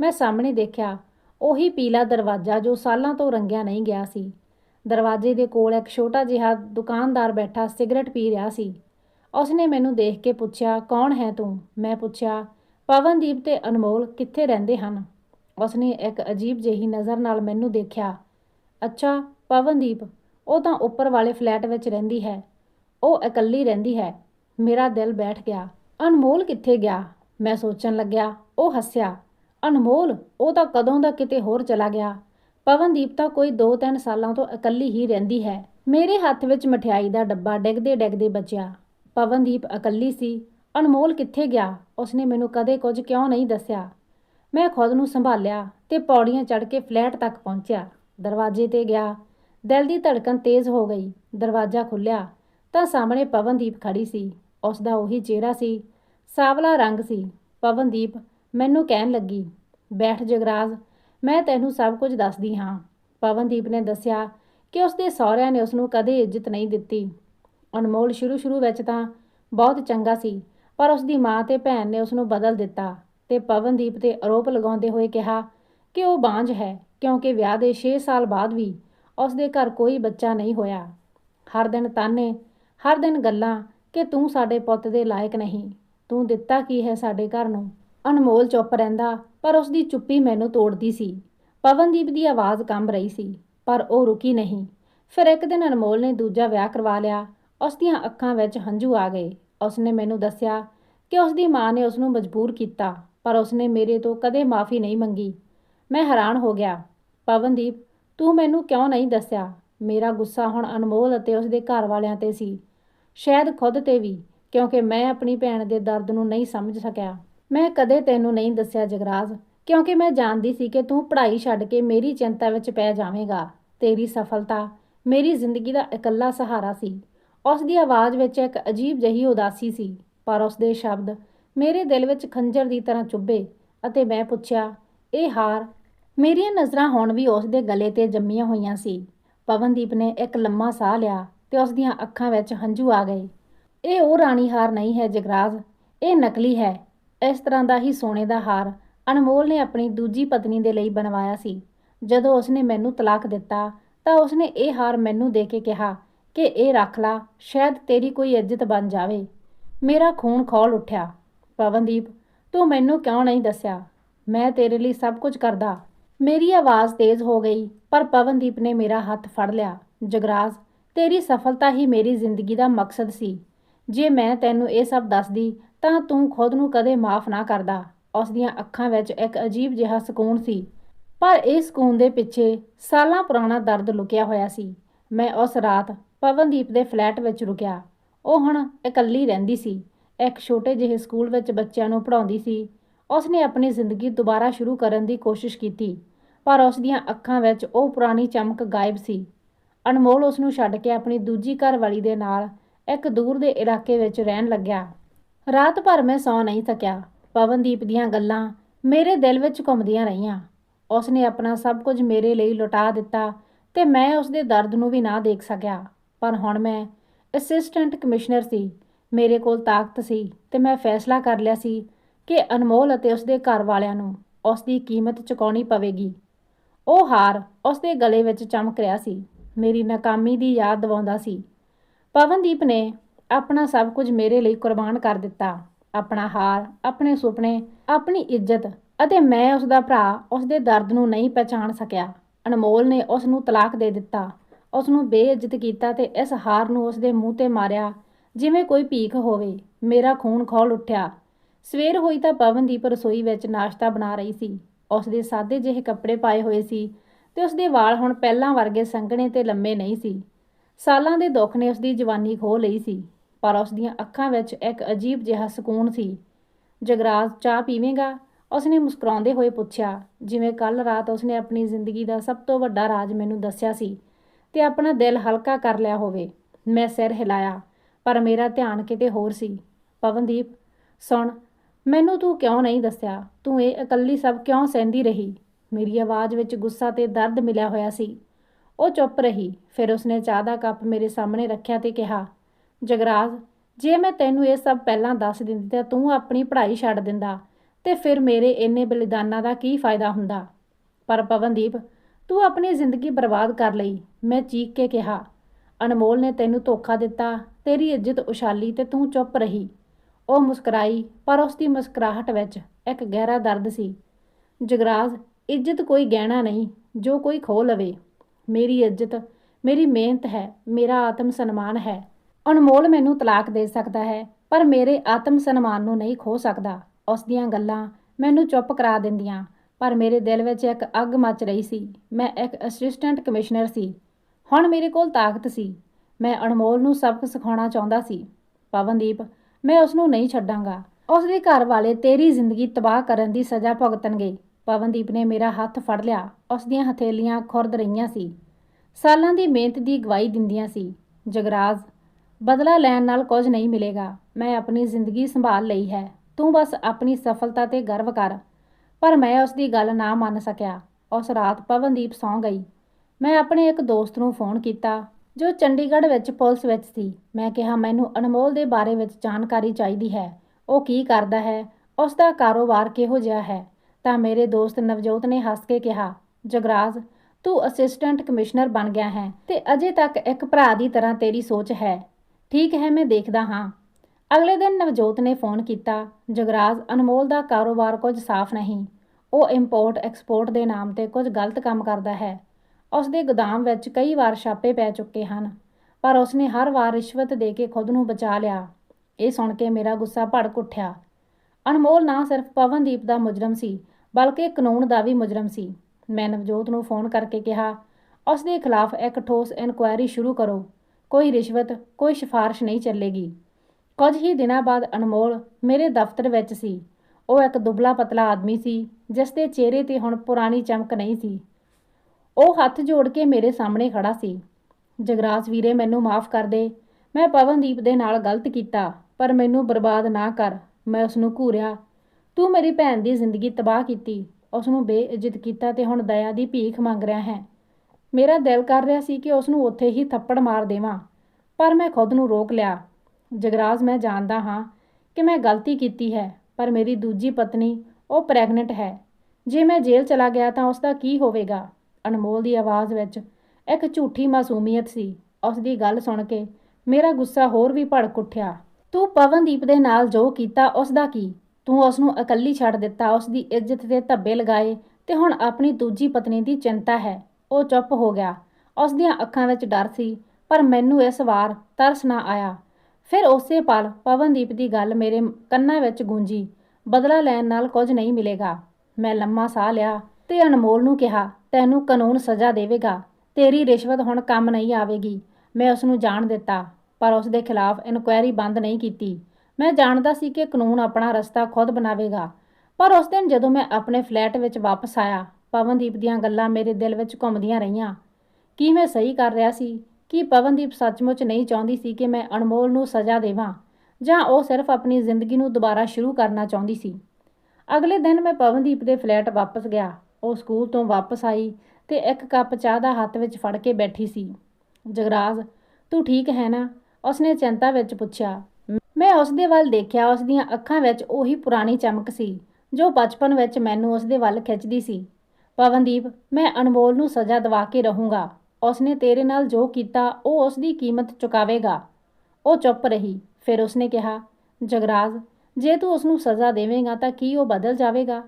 ਮੈਂ ਸਾਹਮਣੇ ਦੇਖਿਆ, ਉਹੀ ਪੀਲਾ ਦਰਵਾਜ਼ਾ ਜੋ ਸਾਲਾਂ ਤੋਂ ਰੰਗਿਆ ਨਹੀਂ ਗਿਆ ਸੀ। ਦਰਵਾਜ਼ੇ ਦੇ ਕੋਲ ਇੱਕ ਛੋਟਾ ਜਿਹਾ ਦੁਕਾਨਦਾਰ ਬੈਠਾ ਸਿਗਰਟ ਪੀ ਰਿਹਾ ਸੀ। ਉਸਨੇ ਮੈਨੂੰ ਦੇਖ ਕੇ ਪੁੱਛਿਆ, ਕੌਣ ਹੈ ਤੂੰ? ਮੈਂ ਪੁੱਛਿਆ, ਪਵਨਦੀਪ ਤੇ ਅਨਮੋਲ ਕਿੱਥੇ ਰਹਿੰਦੇ ਹਨ? ਉਸਨੇ ਇੱਕ ਅਜੀਬ ਜਿਹੀ ਨਜ਼ਰ ਨਾਲ ਮੈਨੂੰ ਦੇਖਿਆ। ਅੱਛਾ, ਪਵਨਦੀਪ, ਉਹ ਤਾਂ ਉੱਪਰ ਵਾਲੇ ਫਲੈਟ ਵਿੱਚ ਰਹਿੰਦੀ ਹੈ। ਉਹ ਇਕੱਲੀ ਰਹਿੰਦੀ ਹੈ। ਮੇਰਾ ਦਿਲ ਬੈਠ ਗਿਆ। ਅਨਮੋਲ ਕਿੱਥੇ ਗਿਆ? ਮੈਂ ਸੋਚਣ ਲੱਗਿਆ। ਉਹ ਹੱਸਿਆ, ਅਨਮੋਲ, ਉਹ ਤਾਂ ਕਦੋਂ ਦਾ ਕਿਤੇ ਹੋਰ ਚਲਾ ਗਿਆ? ਪਵਨਦੀਪ ਤਾਂ ਕੋਈ 2-3 ਸਾਲਾਂ ਤੋਂ ਇਕੱਲੀ ਹੀ ਰਹਿੰਦੀ ਹੈ। ਮੇਰੇ ਹੱਥ ਵਿੱਚ ਮਠਿਆਈ ਦਾ ਡੱਬਾ ਡਿੱਗਦੇ ਡਿੱਗਦੇ ਬਚਿਆ। ਪਵਨਦੀਪ ਇਕੱਲੀ ਸੀ। ਅਨਮੋਲ ਕਿੱਥੇ ਗਿਆ? ਉਸਨੇ ਮੈਨੂੰ ਕਦੇ ਕੁਝ ਕਿਉਂ ਨਹੀਂ ਦੱਸਿਆ। ਮੈਂ ਖੁਦ ਨੂੰ ਸੰਭਾਲਿਆ ਤੇ ਪੌੜੀਆਂ ਚੜ੍ਹ ਕੇ ਫਲੈਟ ਤੱਕ ਪਹੁੰਚਿਆ। ਦਰਵਾਜ਼ੇ ਤੇ ਗਿਆ। ਦਿਲ ਦੀ ਧੜਕਨ ਤੇਜ਼ ਹੋ ਗਈ। ਦਰਵਾਜ਼ਾ ਖੁੱਲਿਆ ਤਾਂ ਸਾਹਮਣੇ ਪਵਨਦੀਪ ਖੜੀ ਸੀ। ਉਸ ਦਾ ਉਹੀ ਚਿਹਰਾ ਸੀ। ਸਾਵਲਾ ਰੰਗ ਸੀ। ਪਵਨਦੀਪ ਮੈਨੂੰ ਕਹਿਣ ਲੱਗੀ, ਬੈਠ ਜਗਰਾਜ ਮੈਂ ਤੈਨੂੰ ਸਭ ਕੁਝ ਦੱਸਦੀ ਹਾਂ। ਪਵਨਦੀਪ ਨੇ ਦੱਸਿਆ ਕਿ ਉਸਦੇ ਸਹੁਰਿਆਂ ਨੇ ਉਸ ਨੂੰ ਕਦੇ ਇੱਜ਼ਤ ਨਹੀਂ ਦਿੱਤੀ। ਅਨਮੋਲ ਸ਼ੁਰੂ ਸ਼ੁਰੂ ਵਿੱਚ ਤਾਂ ਬਹੁਤ ਚੰਗਾ ਸੀ, ਪਰ ਉਸ ਦੀ ਮਾਂ ਤੇ ਭੈਣ ਨੇ ਉਸ ਨੂੰ ਬਦਲ ਦਿੱਤਾ ਤੇ ਪਵਨਦੀਪ ਤੇ ਆਰੋਪ ਲਗਾਉਂਦੇ ਹੋਏ ਕਿਹਾ ਕਿ ਉਹ ਬਾਂਝ ਹੈ, ਕਿਉਂਕਿ ਵਿਆਹ ਦੇ 6 ਸਾਲ ਬਾਅਦ ਵੀ ਉਸ ਦੇ ਘਰ ਕੋਈ ਬੱਚਾ ਨਹੀਂ ਹੋਇਆ। ਹਰ ਦਿਨ ਤਾਨੇ, ਹਰ ਦਿਨ ਗੱਲਾਂ ਕਿ ਤੂੰ ਸਾਡੇ ਪੁੱਤ ਦੇ ਲਾਇਕ ਨਹੀਂ, ਤੂੰ ਦਿੱਤਾ ਕੀ ਹੈ ਸਾਡੇ ਘਰ ਨੂੰ? ਅਨਮੋਲ ਚੁੱਪ ਰਹਿੰਦਾ, ਪਰ ਉਸ ਦੀ ਚੁੱਪੀ ਮੈਨੂੰ ਤੋੜਦੀ ਸੀ। ਪਵਨਦੀਪ ਦੀ ਆਵਾਜ਼ ਕੰਬ ਰਹੀ ਸੀ, ਪਰ ਉਹ ਰੁਕੀ ਨਹੀਂ। ਫਿਰ ਇੱਕ ਦਿਨ ਅਨਮੋਲ ਨੇ ਦੂਜਾ ਵਿਆਹ ਕਰਵਾ ਲਿਆ। ਉਸ ਦੀਆਂ ਅੱਖਾਂ ਵਿੱਚ ਹੰਝੂ ਆ ਗਏ। ਉਸਨੇ ਮੈਨੂੰ ਦੱਸਿਆ ਕਿ ਉਸ ਦੀ ਮਾਂ ਨੇ ਉਸ ਨੂੰ ਮਜਬੂਰ ਕੀਤਾ, ਪਰ ਉਸਨੇ ਮੇਰੇ ਤੋਂ ਕਦੇ ਮਾਫੀ ਨਹੀਂ ਮੰਗੀ। ਮੈਂ ਹੈਰਾਨ ਹੋ ਗਿਆ। ਪਵਨਦੀਪ, ਤੂੰ ਮੈਨੂੰ ਕਿਉਂ ਨਹੀਂ ਦੱਸਿਆ? ਮੇਰਾ ਗੁੱਸਾ ਹੁਣ ਅਨਮੋਲ ਅਤੇ ਉਸਦੇ ਘਰ ਵਾਲਿਆਂ ਤੇ ਸੀ। ਸ਼ਾਇਦ ਖੁਦ ਤੇ ਵੀ, ਕਿਉਂਕਿ ਮੈਂ ਆਪਣੀ ਭੈਣ ਦੇ ਦਰਦ ਨੂੰ ਨਹੀਂ ਸਮਝ ਸਕਿਆ। ਮੈਂ ਕਦੇ ਤੈਨੂੰ ਨਹੀਂ ਦੱਸਿਆ ਜਗਰਾਜ, ਕਿਉਂਕਿ ਮੈਂ ਜਾਣਦੀ ਸੀ ਕਿ ਤੂੰ ਪੜ੍ਹਾਈ ਛੱਡ ਕੇ ਮੇਰੀ ਚਿੰਤਾ ਵਿੱਚ ਪੈ ਜਾਵੇਂਗਾ। ਤੇਰੀ ਸਫਲਤਾ, ਮੇਰੀ ਜ਼ਿੰਦਗੀ ਦਾ ਇਕੱਲਾ ਸਹਾਰਾ ਸੀ। ਉਸ ਦੀ ਆਵਾਜ਼ ਵਿੱਚ ਇੱਕ ਅਜੀਬ ਜਿਹੀ ਉਦਾਸੀ ਸੀ, ਪਰ ਉਸ ਦੇ ਸ਼ਬਦ ਮੇਰੇ ਦਿਲ ਵਿੱਚ ਖੰਜਰ ਦੀ ਤਰ੍ਹਾਂ ਚੁੱਭੇ ਅਤੇ ਮੈਂ ਪੁੱਛਿਆ, ਇਹ ਹਾਰ? ਮੇਰੀਆਂ ਨਜ਼ਰਾਂ ਹੁਣ ਵੀ ਉਸ ਦੇ ਗਲੇ ਤੇ ਜੰਮੀਆਂ ਹੋਈਆਂ ਸੀ। ਪਵਨਦੀਪ ਨੇ ਇੱਕ ਲੰਮਾ ਸਾਹ ਲਿਆ ਤੇ ਉਸ ਦੀਆਂ ਅੱਖਾਂ ਵਿੱਚ ਹੰਝੂ ਆ ਗਏ। ਇਹ ਉਹ ਰਾਣੀ ਹਾਰ ਨਹੀਂ ਹੈ ਜਗਰਾਜ, ਇਹ ਨਕਲੀ ਹੈ। ਇਸ ਤਰ੍ਹਾਂ ਦਾ ਹੀ ਸੋਨੇ ਦਾ ਹਾਰ ਅਨਮੋਲ ਨੇ ਆਪਣੀ ਦੂਜੀ ਪਤਨੀ ਦੇ ਲਈ ਬਣਵਾਇਆ ਸੀ। ਜਦੋਂ ਉਸਨੇ ਮੈਨੂੰ ਤਲਾਕ ਦਿੱਤਾ, ਤਾਂ ਉਸਨੇ ਇਹ ਹਾਰ ਮੈਨੂੰ ਦੇ ਕੇ ਕਿਹਾ ਕਿ ਇਹ ਰੱਖ ਲਾ, ਸ਼ਾਇਦ ਤੇਰੀ ਕੋਈ ਇੱਜ਼ਤ ਬਣ ਜਾਵੇ। ਮੇਰਾ ਖੂਨ ਖੌਲ ਉੱਠਿਆ। ਪਵਨਦੀਪ, ਤੂੰ ਮੈਨੂੰ ਕਿਉਂ ਨਹੀਂ ਦੱਸਿਆ? ਮੈਂ ਤੇਰੇ ਲਈ ਸਭ ਕੁਝ ਕਰਦਾ। ਮੇਰੀ ਆਵਾਜ਼ ਤੇਜ਼ ਹੋ ਗਈ, ਪਰ ਪਵਨਦੀਪ ਨੇ ਮੇਰਾ ਹੱਥ ਫੜ ਲਿਆ। ਜਗਰਾਜ, ਤੇਰੀ ਸਫਲਤਾ ਹੀ ਮੇਰੀ ਜ਼ਿੰਦਗੀ ਦਾ ਮਕਸਦ ਸੀ। ਜੇ ਮੈਂ ਤੈਨੂੰ ਇਹ ਸਭ ਦੱਸਦੀ ਤਾਂ ਤੂੰ ਖੁਦ ਨੂੰ ਕਦੇ ਮਾਫ ਨਾ ਕਰਦਾ। ਉਸ ਦੀਆਂ ਅੱਖਾਂ ਵਿੱਚ ਇੱਕ ਅਜੀਬ ਜਿਹਾ ਸਕੂਨ ਸੀ। ਪਰ ਇਸ ਸਕੂਨ ਦੇ ਪਿੱਛੇ ਸਾਲਾਂ ਪੁਰਾਣਾ ਦਰਦ ਲੁਕਿਆ ਹੋਇਆ ਸੀ। ਮੈਂ ਉਸ ਰਾਤ ਪਵਨਦੀਪ ਦੇ ਫਲੈਟ ਵਿੱਚ ਰੁਕਿਆ। ਉਹ ਹੁਣ ਇਕੱਲੀ ਰਹਿੰਦੀ ਸੀ। ਇੱਕ ਛੋਟੇ ਜਿਹੇ ਸਕੂਲ ਵਿੱਚ ਬੱਚਿਆਂ ਨੂੰ ਪੜ੍ਹਾਉਂਦੀ ਸੀ। ਉਸਨੇ ਆਪਣੀ ਜ਼ਿੰਦਗੀ ਦੁਬਾਰਾ ਸ਼ੁਰੂ ਕਰਨ ਦੀ ਕੋਸ਼ਿਸ਼ ਕੀਤੀ। ਪਰ ਉਸ ਦੀਆਂ ਅੱਖਾਂ ਵਿੱਚ ਉਹ ਪੁਰਾਣੀ ਚਮਕ ਗਾਇਬ ਸੀ। ਅਨਮੋਲ ਉਸ ਨੂੰ ਛੱਡ ਕੇ ਆਪਣੀ ਦੂਜੀ ਘਰਵਾਲੀ ਦੇ ਨਾਲ ਇੱਕ ਦੂਰ ਦੇ ਇਲਾਕੇ ਵਿੱਚ ਰਹਿਣ ਲੱਗਿਆ। ਰਾਤ ਭਰ ਮੈਂ ਸੌ ਨਹੀਂ ਸਕਿਆ। ਪਵਨਦੀਪ ਦੀਆਂ ਗੱਲਾਂ ਮੇਰੇ ਦਿਲ ਵਿੱਚ ਘੁੰਮਦੀਆਂ ਰਹੀਆਂ। ਉਸਨੇ ਆਪਣਾ ਸਭ ਕੁਝ ਮੇਰੇ ਲਈ ਲੁਟਾ ਦਿੱਤਾ ਤੇ ਮੈਂ ਉਸਦੇ ਦਰਦ ਨੂੰ ਵੀ ਨਾ ਦੇਖ ਸਕਿਆ। ਪਰ ਹੁਣ ਮੈਂ ਅਸਿਸਟੈਂਟ ਕਮਿਸ਼ਨਰ ਸੀ। ਮੇਰੇ ਕੋਲ ਤਾਕਤ ਸੀ ਤੇ ਮੈਂ ਫੈਸਲਾ ਕਰ ਲਿਆ ਸੀ ਕਿ ਅਨਮੋਲ ਅਤੇ ਉਸਦੇ ਘਰ ਵਾਲਿਆਂ ਨੂੰ ਉਸ ਦੀ ਕੀਮਤ ਚੁਕਾਉਣੀ ਪਵੇਗੀ। ਉਹ ਹਾਰ ਉਸਦੇ ਗਲੇ ਵਿੱਚ ਚਮਕ ਰਿਹਾ ਸੀ। ਮੇਰੀ ਨਾਕਾਮੀ ਦੀ ਯਾਦ ਦਿਵਾਉਂਦਾ ਸੀ। ਪਵਨਦੀਪ ਨੇ ਆਪਣਾ ਸਭ ਕੁਝ ਮੇਰੇ ਲਈ ਕੁਰਬਾਨ ਕਰ ਦਿੱਤਾ। ਆਪਣਾ ਹਾਰ, ਆਪਣੇ ਸੁਪਨੇ, ਆਪਣੀ ਇੱਜ਼ਤ ਅਤੇ ਮੈਂ ਉਸ ਦਾ ਭਰਾ ਉਸ ਦੇ ਦਰਦ ਨੂੰ ਨਹੀਂ ਪਛਾਣ ਸਕਿਆ। ਅਨਮੋਲ ਨੇ ਉਸ ਨੂੰ ਤਲਾਕ ਦੇ ਦਿੱਤਾ। ਉਸ ਨੂੰ ਬੇਇੱਜ਼ਤ ਕੀਤਾ ਤੇ ਇਸ ਹਾਰ ਨੂੰ ਉਸ ਦੇ ਮੂੰਹ ਤੇ ਮਾਰਿਆ, ਜਿਵੇਂ ਕੋਈ ਭੀਖ ਹੋਵੇ। ਮੇਰਾ ਖੂਨ ਖੌਲ ਉੱਠਿਆ। ਸਵੇਰ ਹੋਈ ਤਾਂ ਪਵਨਦੀਪ ਰਸੋਈ ਵਿੱਚ ਨਾਸ਼ਤਾ ਬਣਾ ਰਹੀ ਸੀ। ਉਸ ਦੇ ਸਾਦੇ ਜਿਹੇ ਕੱਪੜੇ ਪਾਏ ਹੋਏ ਸੀ ਤੇ ਉਸ ਦੇ ਵਾਲ ਹੁਣ ਪਹਿਲਾਂ ਵਰਗੇ ਸੰਘਣੇ ਤੇ ਲੰਮੇ ਨਹੀਂ ਸੀ। ਸਾਲਾਂ ਦੇ ਦੁੱਖ ਨੇ ਉਸ ਦੀ ਜਵਾਨੀ ਖੋਹ ਲਈ ਸੀ। ਪਰ ਉਸ ਦੀਆਂ ਅੱਖਾਂ ਵਿੱਚ ਇੱਕ ਅਜੀਬ ਜਿਹਾ ਸਕੂਨ ਸੀ। ਜਗਰਾਜ ਚਾਹ ਪੀਵੇਂਗਾ? ਉਸਨੇ ਮੁਸਕਰਾਉਂਦੇ ਹੋਏ ਪੁੱਛਿਆ, ਜਿਵੇਂ ਕੱਲ ਰਾਤ ਉਸਨੇ ਆਪਣੀ ਜ਼ਿੰਦਗੀ ਦਾ ਸਭ ਤੋਂ ਵੱਡਾ ਰਾਜ ਮੈਨੂੰ ਦੱਸਿਆ ਸੀ ਤੇ ਆਪਣਾ ਦਿਲ ਹਲਕਾ ਕਰ ਲਿਆ ਹੋਵੇ। ਮੈਂ ਸਿਰ ਹਿਲਾਇਆ, ਪਰ ਮੇਰਾ ਧਿਆਨ ਕਿਤੇ ਹੋਰ ਸੀ। ਪਵਨਦੀਪ, ਸੁਣ, ਮੈਨੂੰ ਤੂੰ ਕਿਉਂ ਨਹੀਂ ਦੱਸਿਆ? ਤੂੰ ਇਹ ਇਕੱਲੀ ਸਭ ਕਿਉਂ ਸਹਿੰਦੀ ਰਹੀ? ਮੇਰੀ ਆਵਾਜ਼ ਵਿੱਚ ਗੁੱਸਾ ਤੇ ਦਰਦ ਮਿਲਿਆ ਹੋਇਆ ਸੀ। ਉਹ ਚੁੱਪ ਰਹੀ, ਫਿਰ ਉਸਨੇ ਚਾਹ ਦਾ ਕੱਪ ਮੇਰੇ ਸਾਹਮਣੇ ਰੱਖਿਆ ਤੇ ਕਿਹਾ ਜਗਰਾਜ, ਜੇ ਮੈਂ ਤੈਨੂੰ ਇਹ ਸਭ ਪਹਿਲਾਂ ਦੱਸ ਦਿੰਦੀ ਤਾਂ ਤੂੰ ਆਪਣੀ ਪੜ੍ਹਾਈ ਛੱਡ ਦਿੰਦਾ ਤੇ ਫਿਰ ਮੇਰੇ ਇੰਨੇ ਬਲੀਦਾਨਾਂ ਦਾ ਕੀ ਫਾਇਦਾ ਹੁੰਦਾ? ਪਰ ਪਵਨਦੀਪ, ਤੂੰ ਆਪਣੀ ਜ਼ਿੰਦਗੀ ਬਰਬਾਦ ਕਰ ਲਈ, ਮੈਂ ਚੀਕ ਕੇ ਕਿਹਾ। ਅਨਮੋਲ ਨੇ ਤੈਨੂੰ ਧੋਖਾ ਦਿੱਤਾ, ਤੇਰੀ ਇੱਜ਼ਤ ਉਛਾਲੀ ਤੇ ਤੂੰ ਚੁੱਪ ਰਹੀ। ਉਹ ਮੁਸਕਰਾਈ, ਪਰ ਉਸ ਦੀ ਮੁਸਕਰਾਹਟ ਵਿੱਚ ਇੱਕ ਗਹਿਰਾ ਦਰਦ ਸੀ। ਜਗਰਾਜ, ਇੱਜ਼ਤ ਕੋਈ ਗਹਿਣਾ ਨਹੀਂ, ਜੋ ਕੋਈ ਖੋ ਲਵੇ। ਮੇਰੀ ਇੱਜ਼ਤ, ਮੇਰੀ ਮਿਹਨਤ ਹੈ, ਮੇਰਾ ਆਤਮ ਸਨਮਾਨ ਹੈ। ਅਨਮੋਲ ਮੈਨੂੰ ਤਲਾਕ ਦੇ ਸਕਦਾ ਹੈ, ਪਰ ਮੇਰੇ ਆਤਮ ਸਨਮਾਨ ਨੂੰ ਨਹੀਂ ਖੋ ਸਕਦਾ। ਉਸ ਦੀਆਂ ਗੱਲਾਂ ਮੈਨੂੰ ਚੁੱਪ ਕਰਾ ਦਿੰਦੀਆਂ, ਪਰ ਮੇਰੇ ਦਿਲ ਵਿੱਚ ਇੱਕ ਅੱਗ ਮੱਚ ਰਹੀ ਸੀ। ਮੈਂ ਇੱਕ ਅਸਿਸਟੈਂਟ ਕਮਿਸ਼ਨਰ ਸੀ। ਹੁਣ ਮੇਰੇ ਕੋਲ ਤਾਕਤ ਸੀ। ਮੈਂ ਅਨਮੋਲ ਨੂੰ ਸਬਕ ਸਿਖਾਉਣਾ ਚਾਹੁੰਦਾ ਸੀ। ਪਵਨਦੀਪ, ਮੈਂ ਉਸ ਨੂੰ ਨਹੀਂ ਛੱਡਾਂਗਾ। ਉਸ ਦੇ ਘਰ ਵਾਲੇ ਤੇਰੀ ਜ਼ਿੰਦਗੀ ਤਬਾਹ ਕਰਨ ਦੀ ਸਜ਼ਾ ਭੁਗਤਣਗੇ। ਪਵਨਦੀਪ ਨੇ ਮੇਰਾ ਹੱਥ ਫੜ ਲਿਆ। ਉਸ ਦੀਆਂ ਹਥੇਲੀਆਂ ਖੁਰਦ ਰਹੀਆਂ ਸੀ। ਸਾਲਾਂ ਦੀ ਮਿਹਨਤ ਦੀ ਗਵਾਹੀ ਦਿੰਦੀਆਂ ਸੀ। ਜਗਰਾਜ ਬਦਲਾ ਲੈਣ ਨਾਲ ਕੁਝ ਨਹੀਂ ਮਿਲੇਗਾ। ਮੈਂ ਆਪਣੀ ਜ਼ਿੰਦਗੀ ਸੰਭਾਲ ਲਈ ਹੈ। ਤੂੰ ਬਸ ਆਪਣੀ ਸਫਲਤਾ ਤੇ ਗਰਵ ਕਰ। ਪਰ ਮੈਂ ਉਸ ਦੀ ਗੱਲ ਨਾ ਮੰਨ ਸਕਿਆ। ਉਸ ਰਾਤ ਪਵਨਦੀਪ ਸੌਂ ਗਈ। ਮੈਂ ਆਪਣੇ ਇੱਕ ਦੋਸਤ ਨੂੰ ਫੋਨ ਕੀਤਾ, ਜੋ ਚੰਡੀਗੜ੍ਹ ਵਿੱਚ ਪੁਲਿਸ ਵਿੱਚ ਸੀ। ਮੈਂ ਕਿਹਾ, ਮੈਨੂੰ ਅਨਮੋਲ ਦੇ ਬਾਰੇ ਵਿੱਚ ਜਾਣਕਾਰੀ ਚਾਹੀਦੀ ਹੈ। ਉਹ ਕੀ ਕਰਦਾ ਹੈ? ਉਸ ਦਾ ਕਾਰੋਬਾਰ ਕਿਹੋ ਜਿਹਾ ਹੈ? ਤਾਂ ਮੇਰੇ ਦੋਸਤ ਨਵਜੋਤ ਨੇ ਹੱਸ ਕੇ ਕਿਹਾ, ਜਗਰਾਜ, ਤੂੰ ਅਸਿਸਟੈਂਟ ਕਮਿਸ਼ਨਰ ਬਣ ਗਿਆ ਹੈ ਤੇ ਅਜੇ ਤੱਕ ਇੱਕ ਭਰਾ ਦੀ ਤਰ੍ਹਾਂ ਤੇਰੀ ਸੋਚ ਹੈ। ਠੀਕ ਹੈ, ਮੈਂ ਦੇਖਦਾ ਹਾਂ। ਅਗਲੇ ਦਿਨ ਨਵਜੋਤ ਨੇ ਫੋਨ ਕੀਤਾ। ਜਗਰਾਜ, ਅਨਮੋਲ ਦਾ ਕਾਰੋਬਾਰ ਕੁਝ ਸਾਫ਼ ਨਹੀਂ। ਉਹ ਇੰਪੋਰਟ ਐਕਸਪੋਰਟ ਦੇ ਨਾਮ ਤੇ ਕੁਝ ਗਲਤ ਕੰਮ ਕਰਦਾ ਹੈ। ਉਸ ਦੇ ਗੋਦਾਮ ਵਿੱਚ ਕਈ ਵਾਰ ਛਾਪੇ ਪੈ ਚੁੱਕੇ ਹਨ, ਪਰ ਉਸਨੇ ਹਰ ਵਾਰ ਰਿਸ਼ਵਤ ਦੇ ਕੇ ਖੁਦ ਨੂੰ ਬਚਾ ਲਿਆ। ਇਹ ਸੁਣ ਕੇ ਮੇਰਾ ਗੁੱਸਾ ਭੜਕ ਉੱਠਿਆ। ਅਨਮੋਲ ਨਾ ਸਿਰਫ ਪਵਨਦੀਪ ਦਾ ਮੁਜਰਮ ਸੀ, ਬਲਕਿ ਕਾਨੂੰਨ ਦਾ ਵੀ ਮੁਜਰਮ ਸੀ। ਮੈਂ ਨਵਜੋਤ ਨੂੰ ਫੋਨ ਕਰਕੇ ਕਿਹਾ, ਉਸ ਦੇ ਖਿਲਾਫ ਇੱਕ ਠੋਸ ਇਨਕੁਆਇਰੀ ਸ਼ੁਰੂ ਕਰੋ। ਕੋਈ ਰਿਸ਼ਵਤ, ਕੋਈ ਸਿਫਾਰਿਸ਼ ਨਹੀਂ ਚੱਲੇਗੀ। ਕੁਝ ਹੀ ਦਿਨਾਂ ਬਾਅਦ ਅਨਮੋਲ ਮੇਰੇ ਦਫ਼ਤਰ ਵਿੱਚ ਸੀ। ਉਹ ਇੱਕ ਦੁਬਲਾ ਪਤਲਾ ਆਦਮੀ ਸੀ, ਜਿਸ ਦੇ ਚਿਹਰੇ ਤੇ ਹੁਣ ਪੁਰਾਣੀ ਚਮਕ ਨਹੀਂ ਸੀ। ਉਹ ਹੱਥ ਜੋੜ ਕੇ ਮੇਰੇ ਸਾਹਮਣੇ ਖੜਾ ਸੀ। ਜਗਰਾਜ ਵੀਰੇ, ਮੈਨੂੰ ਮਾਫ ਕਰ ਦੇ। ਮੈਂ ਪਵਨਦੀਪ ਦੇ ਨਾਲ ਗਲਤ ਕੀਤਾ, ਪਰ ਮੈਨੂੰ ਬਰਬਾਦ ਨਾ ਕਰ। ਮੈਂ ਉਸ ਨੂੰ ਘੂਰਿਆ। ਤੂੰ ਮੇਰੀ ਭੈਣ ਦੀ ਜ਼ਿੰਦਗੀ ਤਬਾਹ ਕੀਤੀ। ਉਸ ਨੂੰ ਬੇਇੱਜ਼ਤ ਕੀਤਾ ਤੇ ਹੁਣ ਦਇਆ ਦੀ ਭੀਖ ਮੰਗ ਰਿਹਾ ਹੈ। ਮੇਰਾ ਦਿਲ ਕਰ ਰਿਹਾ ਸੀ ਕਿ ਉਸ ਨੂੰ ਉੱਥੇ ਹੀ ਥੱਪੜ ਮਾਰ ਦੇਵਾਂ, ਪਰ ਮੈਂ ਖੁਦ ਨੂੰ ਰੋਕ ਲਿਆ। ਜਗਰਾਜ, ਮੈਂ ਜਾਣਦਾ ਹਾਂ ਕਿ ਮੈਂ ਗਲਤੀ ਕੀਤੀ ਹੈ, ਪਰ ਮੇਰੀ ਦੂਜੀ ਪਤਨੀ, ਉਹ ਪ੍ਰੈਗਨੈਂਟ ਹੈ। ਜੇ ਮੈਂ ਜੇਲ੍ਹ ਚਲਾ ਗਿਆ ਤਾਂ ਉਸ ਦਾ ਕੀ ਹੋਵੇਗਾ? ਅਨਮੋਲ ਦੀ ਆਵਾਜ਼ ਵਿੱਚ ਇੱਕ ਝੂਠੀ ਮਾਸੂਮੀਅਤ ਸੀ। ਉਸ ਦੀ ਗੱਲ ਸੁਣ ਕੇ ਮੇਰਾ ਗੁੱਸਾ ਹੋਰ ਵੀ ਭੜਕ ਉੱਠਿਆ। ਤੂੰ ਪਵਨਦੀਪ ਦੇ ਨਾਲ ਜੋ ਕੀਤਾ ਉਸ ਦਾ ਕੀ? ਤੂੰ ਉਸ ਨੂੰ ਇਕੱਲੀ ਛੱਡ ਦਿੱਤਾ ਉਸ ਦੀ ਇੱਜ਼ਤ ਤੇ ਧੱਬੇ ਲਗਾਏ ਤੇ ਹੁਣ ਆਪਣੀ ਦੂਜੀ ਪਤਨੀ ਦੀ ਚਿੰਤਾ ਹੈ। ਉਹ ਚੁੱਪ ਹੋ ਗਿਆ। ਉਸ ਦੀਆਂ ਅੱਖਾਂ ਵਿੱਚ ਡਰ ਸੀ, ਪਰ ਮੈਨੂੰ ਇਸ ਵਾਰ ਤਰਸ ਨਾ ਆਇਆ। ਫਿਰ ਉਸੇ ਪਲ ਪਵਨਦੀਪ ਦੀ ਗੱਲ ਮੇਰੇ ਕੰਨਾਂ ਵਿੱਚ ਗੂੰਜੀ। ਬਦਲਾ ਲੈਣ ਨਾਲ ਕੁਝ ਨਹੀਂ ਮਿਲੇਗਾ। ਮੈਂ ਲੰਮਾ ਸਾਹ ਲਿਆ ਤੇ ਅਨਮੋਲ ਨੂੰ ਕਿਹਾ, ਤੈਨੂੰ ਕਾਨੂੰਨ ਸਜ਼ਾ ਦੇਵੇਗਾ। ਤੇਰੀ ਰਿਸ਼ਵਤ ਹੁਣ ਕੰਮ ਨਹੀਂ ਆਵੇਗੀ। ਮੈਂ ਉਸ ਨੂੰ ਜਾਣ ਦਿੱਤਾ, ਪਰ ਉਸ ਦੇ ਖਿਲਾਫ ਇਨਕੁਆਇਰੀ ਬੰਦ ਨਹੀਂ ਕੀਤੀ। ਮੈਂ ਜਾਣਦਾ ਸੀ ਕਿ ਕਾਨੂੰਨ ਆਪਣਾ ਰਸਤਾ ਖੁਦ ਬਣਾਵੇਗਾ। ਪਰ ਉਸ ਦਿਨ ਜਦੋਂ ਮੈਂ ਆਪਣੇ ਫਲੈਟ ਵਿੱਚ ਵਾਪਸ ਆਇਆ ਪਵਨਦੀਪ ਦੀਆਂ ਗੱਲਾਂ ਮੇਰੇ ਦਿਲ ਵਿੱਚ ਘੁੰਮਦੀਆਂ ਰਹੀਆਂ। ਕੀ ਮੈਂ ਸਹੀ ਕਰ ਰਿਹਾ ਸੀ? ਕੀ ਪਵਨਦੀਪ ਸੱਚਮੁੱਚ ਨਹੀਂ ਚਾਹੁੰਦੀ ਸੀ ਕਿ ਮੈਂ ਅਨਮੋਲ ਨੂੰ ਸਜ਼ਾ ਦੇਵਾਂ? ਜਾਂ ਉਹ ਸਿਰਫ ਆਪਣੀ ਜ਼ਿੰਦਗੀ ਨੂੰ ਦੁਬਾਰਾ ਸ਼ੁਰੂ ਕਰਨਾ ਚਾਹੁੰਦੀ ਸੀ? ਅਗਲੇ ਦਿਨ ਮੈਂ ਪਵਨਦੀਪ ਦੇ ਫਲੈਟ ਵਾਪਸ ਗਿਆ। ਉਹ ਸਕੂਲ ਤੋਂ ਵਾਪਸ ਆਈ ਤੇ ਇੱਕ ਕੱਪ ਚਾਹ ਦਾ ਹੱਥ ਵਿੱਚ ਫੜ ਕੇ ਬੈਠੀ ਸੀ। ਜਗਰਾਜ, ਤੂੰ ਠੀਕ ਹੈ ਨਾ? ਉਸਨੇ ਚਿੰਤਾ ਵਿੱਚ ਪੁੱਛਿਆ। ਮੈਂ ਉਸ ਦੇ ਵੱਲ ਦੇਖਿਆ। ਉਸ ਦੀਆਂ ਅੱਖਾਂ ਵਿੱਚ ਉਹੀ ਪੁਰਾਣੀ ਚਮਕ ਸੀ, ਜੋ ਬਚਪਨ ਵਿੱਚ ਮੈਨੂੰ ਉਸ ਦੇ ਵੱਲ ਖਿੱਚਦੀ ਸੀ। ਪਵਨਦੀਪ, ਮੈਂ ਅਨਮੋਲ ਨੂੰ ਸਜ਼ਾ ਦਿਵਾ ਕੇ ਰਹੂੰਗਾ। ਉਸਨੇ ਤੇਰੇ ਨਾਲ ਜੋ ਕੀਤਾ, ਉਹ ਉਸ ਦੀ ਕੀਮਤ ਚੁਕਾਵੇਗਾ। ਉਹ ਚੁੱਪ ਰਹੀ। ਫਿਰ ਉਸਨੇ ਕਿਹਾ, ਜਗਰਾਜ, ਜੇ ਤੂੰ ਉਸ ਨੂੰ ਸਜ਼ਾ ਦੇਵੇਂਗਾ ਤਾਂ ਕੀ ਉਹ ਬਦਲ ਜਾਵੇਗਾ?